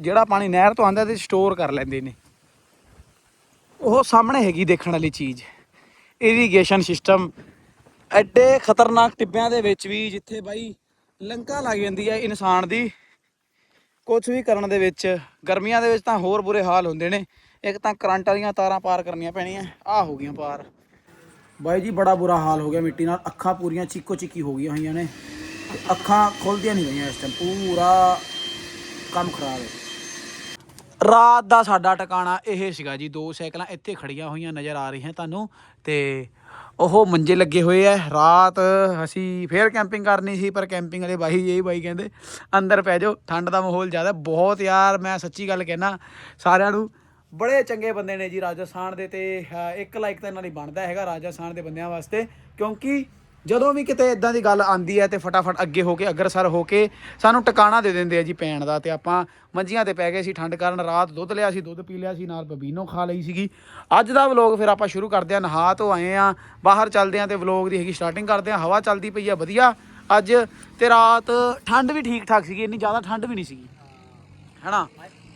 ਜਿਹੜਾ ਪਾਣੀ ਨਹਿਰ ਤੋਂ ਆਉਂਦਾ ਤੇ ਸਟੋਰ ਕਰ ਲੈਂਦੇ ਨੇ। ਉਹ ਸਾਹਮਣੇ ਹੈਗੀ ਦੇਖਣ ਵਾਲੀ ਚੀਜ਼। ਇਰੀਗੇਸ਼ਨ ਸਿਸਟਮ ਐਡੇ ਖਤਰਨਾਕ ਟਿੱਬਿਆਂ ਦੇ ਵਿੱਚ ਵੀ ਜਿੱਥੇ ਬਾਈ ਲੰਕਾ ਲੱਗ ਜਾਂਦੀ ਹੈ ਇਨਸਾਨ ਦੀ ਕੁਝ ਵੀ ਕਰਨ ਦੇ ਵਿੱਚ। ਗਰਮੀਆਂ ਦੇ ਵਿੱਚ ਤਾਂ ਹੋਰ ਬੁਰੇ ਹਾਲ ਹੁੰਦੇ ਨੇ। ਇੱਕ ਤਾਂ ਕਰੰਟ ਵਾਲੀਆਂ ਤਾਰਾਂ ਪਾਰ ਕਰਨੀਆਂ ਪੈਣੀਆਂ। ਆਹ ਹੋ ਗਈਆਂ ਪਾਰ। ਬਾਈ ਜੀ, ਬੜਾ ਬੁਰਾ ਹਾਲ ਹੋ ਗਿਆ ਮਿੱਟੀ ਨਾਲ। ਅੱਖਾਂ ਪੂਰੀਆਂ ਚੀਕੋ ਚੀਕੀ ਹੋ ਗਈਆਂ ਹੋਈਆਂ ਨੇ। ਅੱਖਾਂ ਖੁੱਲਦੀਆਂ ਨਹੀਂ ਰਹੀਆਂ ਇਸ ਟਾਈਮ ਪੂਰਾ ਕੰਮ ਖਰਾਬ ਹੈ। ਰਾਤ ਦਾ ਸਾਡਾ ਟਿਕਾਣਾ ਇਹ ਸੀਗਾ ਜੀ, ਦੋ ਸਾਈਕਲਾਂ ਇੱਥੇ ਖੜੀਆਂ ਹੋਈਆਂ ਨਜ਼ਰ ਆ ਰਹੀਆਂ ਤੁਹਾਨੂੰ ਤੇ ਉਹ ਮੰਜੇ ਲੱਗੇ ਹੋਏ ਐ ਰਾਤ ਅਸੀਂ ਫੇਰ ਕੈਂਪਿੰਗ ਕਰਨੀ ਸੀ, ਪਰ ਕੈਂਪਿੰਗ ਵਾਲੇ ਬਾਈ ਇਹ ਬਾਈ ਕਹਿੰਦੇ, ਅੰਦਰ ਪੈ ਜਾਓ, ਠੰਡ ਦਾ ਮਾਹੌਲ ਜ਼ਿਆਦਾ ਬਹੁਤ ਯਾਰ, ਮੈਂ ਸੱਚੀ ਗੱਲ ਕਹਿਣਾ ਸਾਰਿਆਂ ਨੂੰ ਬੜੇ ਚੰਗੇ ਬੰਦੇ ਨੇ ਜੀ ਰਾਜਸਥਾਨ ਦੇ ਤੇ ਇੱਕ ਲਾਈਕ ਤਾਂ ਇਹਨਾਂ ਲਈ ਬਣਦਾ ਹੈਗਾ ਰਾਜਸਥਾਨ ਦੇ ਬੰਦਿਆਂ ਵਾਸਤੇ, ਕਿਉਂਕਿ ਜਦੋਂ ਵੀ ਕਿਤੇ ਇਦਾਂ ਦੀ ਗੱਲ ਆਂਦੀ ਹੈ ਤੇ ਫਟਾਫਟ ਅੱਗੇ ਹੋ ਕੇ ਅਗਰਸਰ ਹੋ ਕੇ ਸਾਨੂੰ ਟਿਕਾਣਾ ਦੇ ਦਿੰਦੇ ਆ ਜੀ ਪੈਣ ਦਾ ਤੇ ਆਪਾਂ ਮੰਜੀਆਂ ਤੇ ਪੈ ਗਏ ਸੀ, ਠੰਡ ਕਾਰਨ ਰਾਤ ਦੁੱਧ ਲਿਆ ਸੀ, ਦੁੱਧ ਪੀ ਲਿਆ ਸੀ, ਨਾਲ ਬਬੀਨੋ ਖਾ ਲਈ ਸੀਗੀ। ਅੱਜ ਦਾ ਵਲੌਗ ਫਿਰ ਆਪਾਂ ਸ਼ੁਰੂ ਕਰਦੇ ਆ ਨਹਾ ਤੋਂ ਆਏ ਆ ਬਾਹਰ ਚੱਲਦੇ ਆ ਤੇ ਵਲੌਗ ਦੀ ਹੈਗੀ ਸਟਾਰਟਿੰਗ ਕਰਦੇ ਆ ਹਵਾ ਚੱਲਦੀ ਪਈ ਆ, ਵਧੀਆ। ਅੱਜ ਤੇ ਰਾਤ ਠੰਡ ਵੀ ਠੀਕ ਠਾਕ ਸੀਗੀ, ਇੰਨੀ ਜ਼ਿਆਦਾ ਠੰਡ ਵੀ ਨਹੀਂ ਸੀਗੀ। ਹੈਨਾ?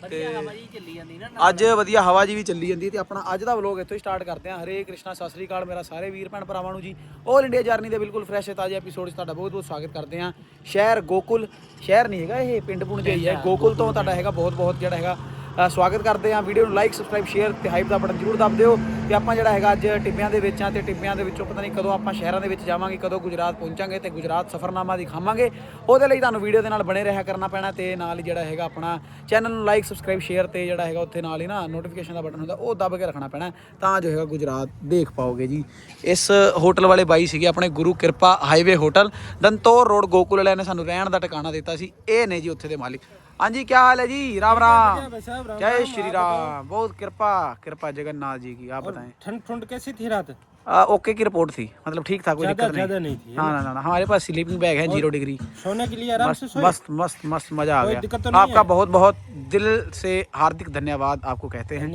ਵਧੀਆ ਹਵਾ ਜੀ ਚੱਲੀ ਜਾਂਦੀ ਨਾ ਅੱਜ ਵਧੀਆ ਹਵਾ ਜੀ ਵੀ ਚੱਲੀ ਜਾਂਦੀ ਹੈ ਤੇ ਆਪਣਾ ਅੱਜ ਦਾ ਵਲੌਗ ਇੱਥੋਂ ਹੀ ਸਟਾਰਟ ਕਰਦੇ ਹਾਂ। ਹਰੇ ਕ੍ਰਿਸ਼ਨਾ ਸਤਿ ਸ੍ਰੀ ਅਕਾਲ ਮੇਰਾ ਸਾਰੇ ਵੀਰ ਭੈਣ ਭਰਾਵਾਂ ਨੂੰ ਜੀ। ਆਲ ਇੰਡੀਆ ਜਰਨੀ ਦੇ ਬਿਲਕੁਲ ਫਰੈਸ਼ ਤੇ ਤਾਜ਼ੇ ਐਪੀਸੋਡ 'ਚ ਤੁਹਾਡਾ ਬਹੁਤ ਬਹੁਤ ਸਵਾਗਤ ਕਰਦੇ ਹਾਂ। ਸ਼ਹਿਰ ਗੋਕੁਲ ਸ਼ਹਿਰ ਨਹੀਂ ਹੈਗਾ ਇਹ ਪਿੰਡ ਪੁੰਡ ਜਿਹਾ ਹੀ ਹੈ। ਗੋਕੁਲ ਤੋਂ ਤੁਹਾਡਾ ਹੈਗਾ ਬਹੁਤ ਬਹੁਤ ਜਿਹੜਾ ਹੈਗਾ ਸਵਾਗਤ ਕਰਦੇ ਹਾਂ। ਵੀਡੀਓ ਨੂੰ ਲਾਈਕ ਸਬਸਕ੍ਰਾਈਬ ਸ਼ੇਅਰ ਤੇ ਹਾਈਪ ਦਾ ਬਟਨ ਜ਼ਰੂਰ ਦਬ ਦਿਓ। ਤੇ ਆਪਾਂ ਜਿਹੜਾ ਹੈਗਾ ਅੱਜ ਟਿੱਬਿਆਂ ਦੇ ਵਿੱਚ ਆ ਤੇ ਟਿੱਬਿਆਂ ਦੇ ਵਿੱਚੋਂ ਪਤਾ ਨਹੀਂ ਕਦੋਂ ਆਪਾਂ ਸ਼ਹਿਰਾਂ ਦੇ ਵਿੱਚ ਜਾਵਾਂਗੇ, ਕਦੋਂ ਗੁਜਰਾਤ ਪਹੁੰਚਾਂਗੇ ਤੇ ਗੁਜਰਾਤ ਸਫਰਨਾਮਾ ਦਿਖਾਵਾਂਗੇ। ਉਹਦੇ ਲਈ ਤੁਹਾਨੂੰ ਵੀਡੀਓ ਦੇ ਨਾਲ ਬਣੇ ਰਹਿਆ ਕਰਨਾ ਪੈਣਾ ਤੇ ਨਾਲ ਹੀ ਜਿਹੜਾ ਹੈਗਾ ਆਪਣਾ ਚੈਨਲ ਨੂੰ ਲਾਈਕ ਸਬਸਕ੍ਰਾਈਬ ਸ਼ੇਅਰ ਤੇ ਜਿਹੜਾ ਹੈਗਾ ਉੱਥੇ ਨਾਲ ਹੀ ਨਾ ਨੋਟੀਫਿਕੇਸ਼ਨ ਦਾ ਬਟਨ ਹੁੰਦਾ, ਉਹ ਦਬ ਕੇ ਰੱਖਣਾ ਪੈਣਾ। ਤਾਂ ਜੋ ਹੈਗਾ ਗੁਜਰਾਤ ਦੇਖ ਪਾਓਗੇ ਜੀ। ਇਸ ਹੋਟਲ ਵਾਲੇ ਬਾਈ ਸੀਗੇ ਆਪਣੇ Guru Kirpa highway hotel Dantaur road Gokul ਵਾਲਿਆਂ ਨੇ ਸਾਨੂੰ ਰਹਿਣ ਦਾ ਟਿਕਾਣਾ ਦਿੱਤਾ ਸੀ। ਇਹ ਨੇ ਜੀ ਉੱਥੇ ਦੇ ਮਾਲਿਕ। हाँ जी क्या हाल है जी? राम राम। जय श्री राम। बहुत कृपा कृपा जगन्नाथ जी की आप बताएँ। ठंड ठंड कैसी थी रात? आ, ओके की रिपोर्ट थी। मतलब ठीक था कोई दिक्कत नहीं, नहीं थी हाँ ना, ना ना हमारे पास स्लीपिंग बैग है ज़ीरो डिग्री सोने के लिए आराम से मस्त मस्त मस्त मस्त मज़ा आ गया। तो आपका बहुत बहुत दिल से हार्दिक धन्यवाद आपको कहते हैं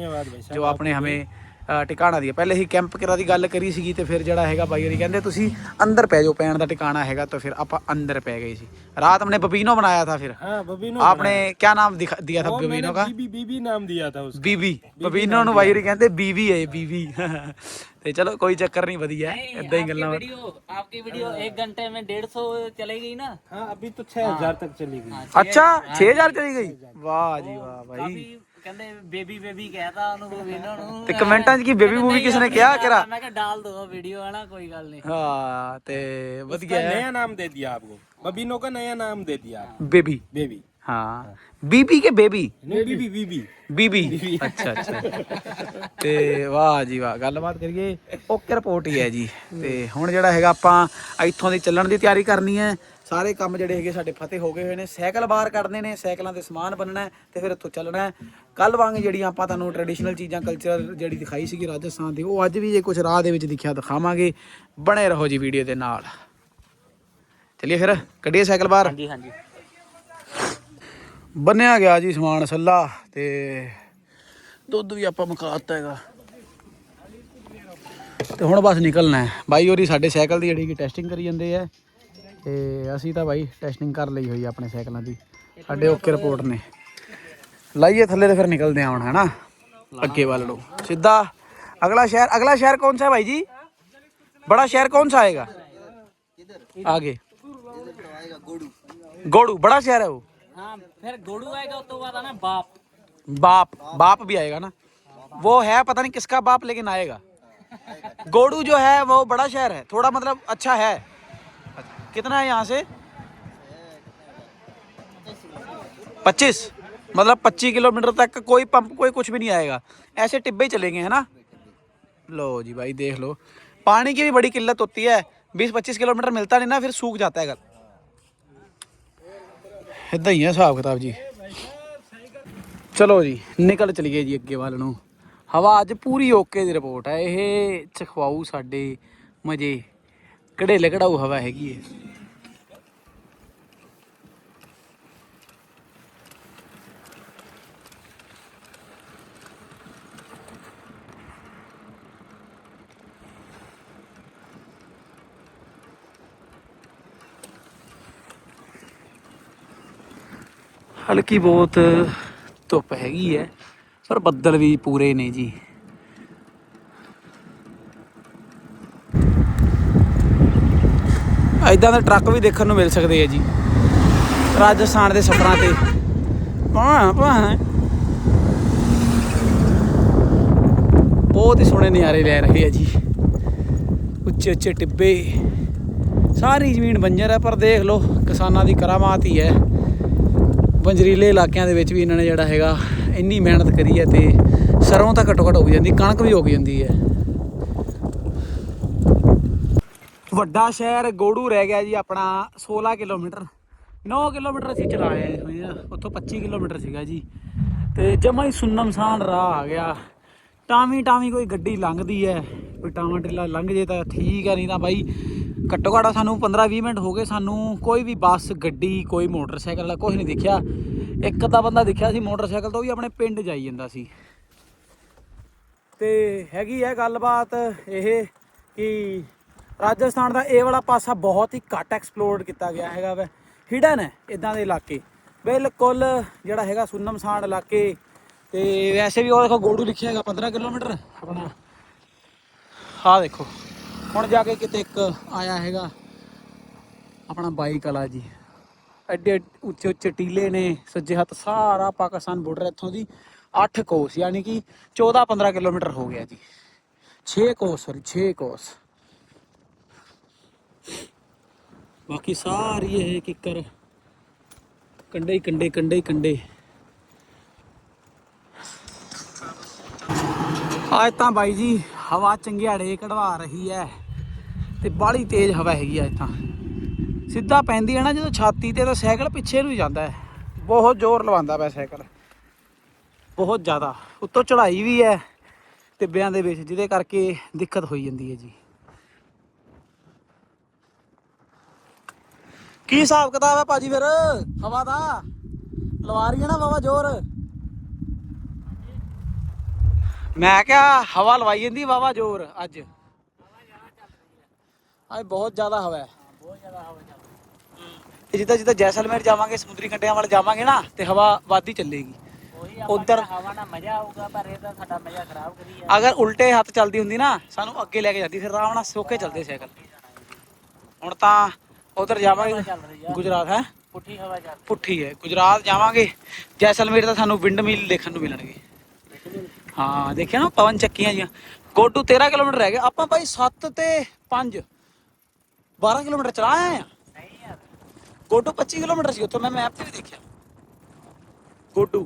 जो आपने हमें ਟਿਕਾਣਾ ਦਿਆ ਪਹਿਲੇ ਹੀ ਕੈਂਪ ਕਰਾ ਦੀ ਗੱਲ ਕਰੀ ਸੀਗੀ ਤੇ ਫਿਰ ਜਿਹੜਾ ਹੈਗਾ ਬਾਈ ਹੋਰੀ ਕਹਿੰਦੇ ਤੁਸੀਂ ਅੰਦਰ ਪੈ ਜਾਓ ਪੈਣ ਦਾ ਟਿਕਾਣਾ ਹੈਗਾ ਤਾਂ ਫਿਰ ਆਪਾਂ ਅੰਦਰ ਪੈ ਗਏ ਸੀ ਰਾਤ हमने बबीनो बनाया था फिर हाँ बबीनो आपने क्या नाम दिखा दिया था वो मैंने बबीनो का बीबी बीबी नाम दिया था उसका ਬੀਬੀ ਬਬੀਨੋ ਨੂੰ ਬਾਈ ਹੋਰੀ ਕਹਿੰਦੇ ਬੀਬੀ ਹੈ ਬੀਬੀ ਤੇ ਚਲੋ ਕੋਈ ਚੱਕਰ ਨਹੀਂ ਵਧੀਆ ਹੈ ਇਦਾਂ ਹੀ ਗੱਲਾਂ वीडियो आपकी वीडियो एक घंटे में डेढ़ सौ चली गई ना हाँ अभी तो छह हजार तक चली गई ਅੱਛਾ 6000 ਚਲੀ ਗਈ ਵਾਹ ਜੀ ਵਾਹ ਬਾਈ ਕਾਫੀ ਕਹਿੰਦੇ ਬੇਬੀ ਬੇਬੀ ਕਹਿਤਾ ਉਹਨੂੰ ਕੋਈ ਇਹਨਾਂ ਨੂੰ ਤੇ ਕਮੈਂਟਾਂ 'ਚ ਕੀ ਬੇਬੀ ਮੂਵੀ ਕਿਸ ਨੇ ਕਿਹਾ ਕਿਰਾ ਮੈਂ ਕਿਹਾ ਡਾਲ ਦੋ ਵੀਡੀਓ ਹੈ ਨਾ ਕੋਈ ਗੱਲ ਨਹੀਂ ਹਾਂ ਤੇ ਵਧੀਆ उसका ਹੈ नया नाम दे दिया आपको बबीनो का नया नाम दे दिया ਬੇਬੀ बेबी ਹਾਂ ਬੀਬੀ ਕੇ ਬੇਬੀ नहीं बीबी बीबी ਬੀਬੀ ਅੱਛਾ ਅੱਛਾ ਤੇ ਵਾਹ ਜੀ ਵਾਹ ਗੱਲਬਾਤ ਕਰੀਏ ਓਕੇ ਰਿਪੋਰਟ ਹੀ ਹੈ ਜੀ ਤੇ ਹੁਣ ਜਿਹੜਾ ਹੈਗਾ ਆਪਾਂ ਇੱਥੋਂ ਦੀ ਚੱਲਣ ਦੀ ਤਿਆਰੀ ਕਰਨੀ ਹੈ ਸਾਰੇ ਕੰਮ ਜਿਹੜੇ ਹੈਗੇ ਸਾਡੇ ਫਤਿਹ ਹੋ ਗਏ ਹੋਏ ਨੇ। ਸਾਈਕਲ ਬਾਹਰ ਕੱਢਨੇ ਨੇ ਸਾਈਕਲਾਂ ਦੇ ਸਮਾਨ ਬੰਨਣਾ ਤੇ ਫਿਰ ਇੱਥੋਂ ਚੱਲਣਾ ਕੱਲ ਵਾਂਗ ਜਿਹੜੀਆਂ ਆਪਾਂ ਤੁਹਾਨੂੰ ਟ੍ਰੈਡੀਸ਼ਨਲ ਚੀਜ਼ਾਂ ਕਲਚਰ ਜਿਹੜੀ ਦਿਖਾਈ ਸੀਗੀ ਰਾਜਸਥਾਨ ਦੀ ਉਹ ਅੱਜ ਵੀ ਜੇ ਕੁਝ ਰਾਹ ਦੇ ਵਿੱਚ ਦਿਖਿਆ ਦਿਖਾਵਾਂਗੇ। ਬਣੇ ਰਹੋ ਜੀ ਵੀਡੀਓ ਦੇ ਨਾਲ। ਚਲਿਏ ਫਿਰ ਕੱਢੀਏ ਸਾਈਕਲ ਬਾਹਰ। ਹਾਂਜੀ ਹਾਂਜੀ। ਬੰਨਿਆ ਗਿਆ ਜੀ ਸਮਾਨ ਸੱਲਾ ਤੇ ਦੁੱਧ ਵੀ ਆਪਾਂ ਮੁਕਾਤਾ ਹੈਗਾ। ਤੇ ਹੁਣ ਬਸ ਨਿਕਲਣਾ ਹੈ। ਬਾਈ ਹੋਰੀ ਸਾਡੇ ਸਾਈਕਲ ਦੀ ਜਿਹੜੀ ਕਿ ਟੈਸਟਿੰਗ ਕਰੀ ਜਾਂਦੇ ਆ। तो ਅਸੀਂ ਤਾਂ ਬਾਈ ਟੈਸਟਿੰਗ ਕਰ ਲਈ ਹੋਈ ਆਪਣੇ ਸਾਈਕਲਾਂ ਦੀ। ਸਾਡੇ ਓਕੇ ਰਿਪੋਰਟ ਨੇ। ਲਾਈਏ ਥੱਲੇ ਤੇ ਫਿਰ ਨਿਕਲਦੇ ਆਉਣ ਹੈਨਾ? ਅੱਗੇ ਵੱਲ ਨੂੰ। सीधा अगला शहर अगला शहर कौन सा भाई जी बड़ा शहर कौन सा आएगा आगे गोडू बड़ा शहर है वो फिर गोडू आएगा तो बाद ना बाप बाप बाप भी आएगा ना वो है पता नहीं किसका बाप लेकिन आएगा गोडू जो है वो बड़ा शहर है थोड़ा मतलब अच्छा है कितना है यहाँ से पच्चीस मतलब पच्चीस किलोमीटर तक कोई पंप कोई कुछ भी नहीं आएगा ऐसे टिब्बे ही चलेंगे है ना लो जी भाई देख लो पानी की भी बड़ी किल्लत होती है बीस पच्चीस किलोमीटर मिलता नहीं ना फिर सूख जाता है घर ਇਦਾਂ ਹੀ ਹੈ ਹਿਸਾਬ ਕਿਤਾਬ ਜੀ ਚਲੋ ਜੀ ਨਿਕਲ ਚਲੀਏ ਜੀ ਅੱਗੇ ਵੱਲ ਨੂੰ ਹਵਾ ਅੱਜ ਪੂਰੀ ਓਕੇ ਦੀ ਰਿਪੋਰਟ ਹੈ ਇਹ ਚਖਵਾਊ ਸਾਡੇ ਮਜੇ ਕੜੇਲੇ ਕਢਾਊ ਹਵਾ ਹੈਗੀ ਹੈ ਹਲਕੀ ਬਹੁਤ ਧੁੱਪ ਹੈਗੀ ਹੈ ਪਰ ਬੱਦਲ ਵੀ ਪੂਰੇ ਨੇ ਜੀ ਐਦਾਂ ਦੇ ਟਰੱਕ ਵੀ ਦੇਖਣ ਨੂੰ ਮਿਲ ਸਕਦੇ ਆ ਜੀ। ਰਾਜਸਥਾਨ ਦੇ ਸਫ਼ਰਾਂ ਤੇ। ਪਾ ਪਾ ਬਹੁਤ ਹੀ ਸੋਹਣੇ ਨਜ਼ਾਰੇ ਲੈ ਰਹੇ ਆ ਜੀ। ਉੱਚੇ ਉੱਚੇ ਟਿੱਬੇ। ਸਾਰੀ ਜ਼ਮੀਨ ਬੰਜਰ ਹੈ ਪਰ ਦੇਖ ਲਓ, ਕਿਸਾਨਾਂ ਦੀ ਕਰਾਮਾਤ ਹੀ ਹੈ। ਬੰਜਰੀਲੇ ਇਲਾਕਿਆਂ ਦੇ ਵਿੱਚ ਵੀ ਇਹਨਾਂ ਨੇ ਜਿਹੜਾ ਹੈਗਾ, ਇੰਨੀ ਮਿਹਨਤ ਕਰੀ ਹੈ ਤੇ ਸਰੋਂ ਤਾਂ ਘੱਟੋ ਘੱਟ ਹੋ ਜਾਂਦੀ, ਕਣਕ ਵੀ ਹੋ ਜਾਂਦੀ ਹੈ। ਵੱਡਾ ਸ਼ਹਿਰ ਗੋੜੂ ਰਹਿ ਗਿਆ ਜੀ ਆਪਣਾ 16 ਕਿਲੋਮੀਟਰ। 9 ਕਿਲੋਮੀਟਰ ਅਸੀਂ ਚਲਾਏ ਹੋਏ ਆ, ਉੱਥੋਂ 25 ਕਿਲੋਮੀਟਰ ਸੀਗਾ ਜੀ। ਤੇ ਜਮਾ ਹੀ ਸੁੰਨਮਸਾਨ ਰਾਹ ਆ ਗਿਆ। ਟਾਵੀਂ ਟਾਵੀਂ ਕੋਈ ਗੱਡੀ ਲੰਘਦੀ ਹੈ ਕੋਈ ਟਾਵਾਂ ਟਿੱਲਾ ਲੰਘ ਜੇ ਤਾਂ ਠੀਕ ਹੈ ਨਹੀਂ ਤਾਂ ਬਾਈ ਘੱਟੋ ਘੱਟ ਸਾਨੂੰ 15-20 ਮਿੰਟ ਹੋ ਗਏ ਸਾਨੂੰ ਕੋਈ ਵੀ ਬੱਸ, ਗੱਡੀ, ਕੋਈ ਮੋਟਰਸਾਈਕਲ ਦਾ ਕੁਝ ਨਹੀਂ ਦਿਖਿਆ। ਇੱਕ ਤਾਂ ਬੰਦਾ ਦਿਖਿਆ ਸੀ ਮੋਟਰਸਾਈਕਲ ਤੋਂ ਵੀ ਆਪਣੇ ਪਿੰਡ ਜਾਈ ਜਾਂਦਾ ਸੀ। ਤੇ ਹੈਗੀ ਹੈ ਗੱਲਬਾਤ ਇਹ ਕਿ ਰਾਜਸਥਾਨ ਦਾ ਇਹ ਵਾਲਾ ਪਾਸਾ ਬਹੁਤ ਹੀ ਘੱਟ ਐਕਸਪਲੋਰਡ ਕੀਤਾ ਗਿਆ ਹੈਗਾ ਵੈ। ਹਿਡਨ ਹੈ ਇਦਾਂ ਦੇ ਇਲਾਕੇ। ਬਿਲਕੁਲ ਜਿਹੜਾ ਹੈਗਾ ਸੁੰਨਮਸਾਨ ਇਲਾਕੇ। ਤੇ ਵੈਸੇ ਵੀ ਉਹ ਦੇਖੋ ਗੋੜੂ ਲਿਖਿਆ ਹੈਗਾ 15 ਕਿਲੋਮੀਟਰ। ਆਪਣਾ ਆਹ ਦੇਖੋ। ਹੁਣ ਜਾ ਕੇ ਕਿਤੇ ਇੱਕ ਆਇਆ ਹੈਗਾ। ਆਪਣਾ ਬਾਈਕ ਵਾਲਾ ਜੀ। ਐਡੇ ਉੱਚੇ ਉੱਚੇ ਟੀਲੇ ਨੇ, ਸੱਜੇ ਹੱਥ, ਸਾਰਾ ਪਾਕਿਸਤਾਨ ਬਾਰਡਰ ਇੱਥੋਂ ਦੀ। 8 ਕੋਸ ਯਾਨੀ ਕਿ 14 15 ਕਿਲੋਮੀਟਰ ਹੋ ਗਿਆ ਜੀ। 6 ਕੋਸ ਸੌਰੀ 6 ਕੋਸ ਬਾਕੀ ਸਾਰੀ ਇਹ ਕਿੱਕਰ ਕੰਡੇ ਹੀ ਕੰਡੇ ਕੰਡੇ ਹੀ ਕੰਡੇ। ਅੱਜ ਤਾਂ ਬਾਈ ਜੀ ਹਵਾ ਚੰਗਿਆੜੇ ਕਢਵਾ ਰਹੀ ਹੈ ਤੇ ਬਾਹਲੀ ਤੇਜ਼ ਹਵਾ ਹੈਗੀ ਆ ਅੱਜ ਤਾਂ। ਸਿੱਧਾ ਪੈਂਦੀ ਹੈ ਨਾ, ਜਦੋਂ ਛਾਤੀ ਤੇ ਤਾਂ ਸਾਈਕਲ ਪਿੱਛੇ ਨੂੰ ਹੀ ਜਾਂਦਾ ਹੈ। ਬਹੁਤ ਜ਼ੋਰ ਲਵਾਉਂਦਾ ਪਿਆ ਸਾਈਕਲ। ਬਹੁਤ ਜ਼ਿਆਦਾ। ਉੱਤੋਂ ਚੜ੍ਹਾਈ ਵੀ ਹੈ ਟਿੱਬਿਆਂ ਦੇ ਵਿੱਚ, ਜਿਹਦੇ ਕਰਕੇ ਦਿੱਕਤ ਹੋਈ ਜਾਂਦੀ ਹੈ ਜੀ। ਕੀ ਹਿਸਾਬ ਕਿਤਾਬ ਹੈ ਭਾਜੀ ਫਿਰ? ਹਵਾ ਦਾ? ਲਵਾ ਰਹੀ ਹੈ ਨਾ ਵਾਵਾ ਜ਼ੋਰ। ਮੈਂ ਕਿਹਾ ਹਵਾ ਲਵਾਈ ਜਾਂਦੀ ਵਾਵਾ ਜ਼ੋਰ ਅੱਜ। ਅੱਜ ਬਹੁਤ ਜ਼ਿਆਦਾ ਹਵਾ ਹੈ। ਬਹੁਤ ਜ਼ਿਆਦਾ ਹਵਾ ਚੱਲ ਜਿੱਦਾਂ ਜਿੱਦਾਂ ਜੈਸਲਮੇਰ ਜਾਵਾਂਗੇ ਸਮੁੰਦਰੀ ਕੰਢਿਆਂ ਵੱਲ ਜਾਵਾਂਗੇ ਨਾ ਤੇ ਹਵਾ ਵੱਧਦੀ ਚੱਲੇਗੀ। ਉੱਧਰ- ਆਪਾਂ ਹਵਾ ਨਾਲ ਮਜ਼ਾ ਆਊਗਾ ਪਰ ਇਹ ਤਾਂ ਸਾਡਾ ਮਜ਼ਾ ਖਰਾਬ ਕਰੀ ਆ ਅਗਰ ਉਲਟੇ ਹੱਥ ਚੱਲਦੀ ਹੁੰਦੀ ਨਾ ਸਾਨੂੰ ਅੱਗੇ ਲੈ ਕੇ ਜਾਂਦੀ ਫਿਰ ਆਰਾਮ ਨਾਲ ਸੋਕੇ ਚੱਲਦੇ ਸਾਈਕਲ। ਹੁਣ ਤਾਂ ਉਧਰ ਜਾਵਾਂਗੇ ਚੱਲ ਰਹੀ ਆ ਗੁਜਰਾਤ ਹੈ ਪੁੱਠੀ ਹਵਾ ਚੱਲ ਪੁੱਠੀ ਹੈ ਗੁਜਰਾਤ ਜਾਵਾਂਗੇ ਜੈਸਲਮੇਰ ਤਾਂ ਸਾਨੂੰ ਵਿੰਡ ਮਿਲ ਦੇਖਣ ਨੂੰ ਮਿਲਣਗੇ ਹਾਂ ਦੇਖਿਆ ਨਾ ਪਵਨ ਚੱਕੀਆਂ ਜੀਆਂ ਗੋਡੂ 13 ਕਿਲੋਮੀਟਰ ਰਹਿ ਗਿਆ ਆਪਾਂ ਭਾਈ 7 ਤੇ 5 12 ਕਿਲੋਮੀਟਰ ਚਲਾ ਆਏ ਆ ਨਹੀਂ ਯਾਰ ਗੋਡੂ 25 ਕਿਲੋਮੀਟਰ ਸੀ ਉੱਥੋਂ ਮੈਂ ਮੈਪ ਤੇ ਵੀ ਦੇਖਿਆ ਗੋਡੂ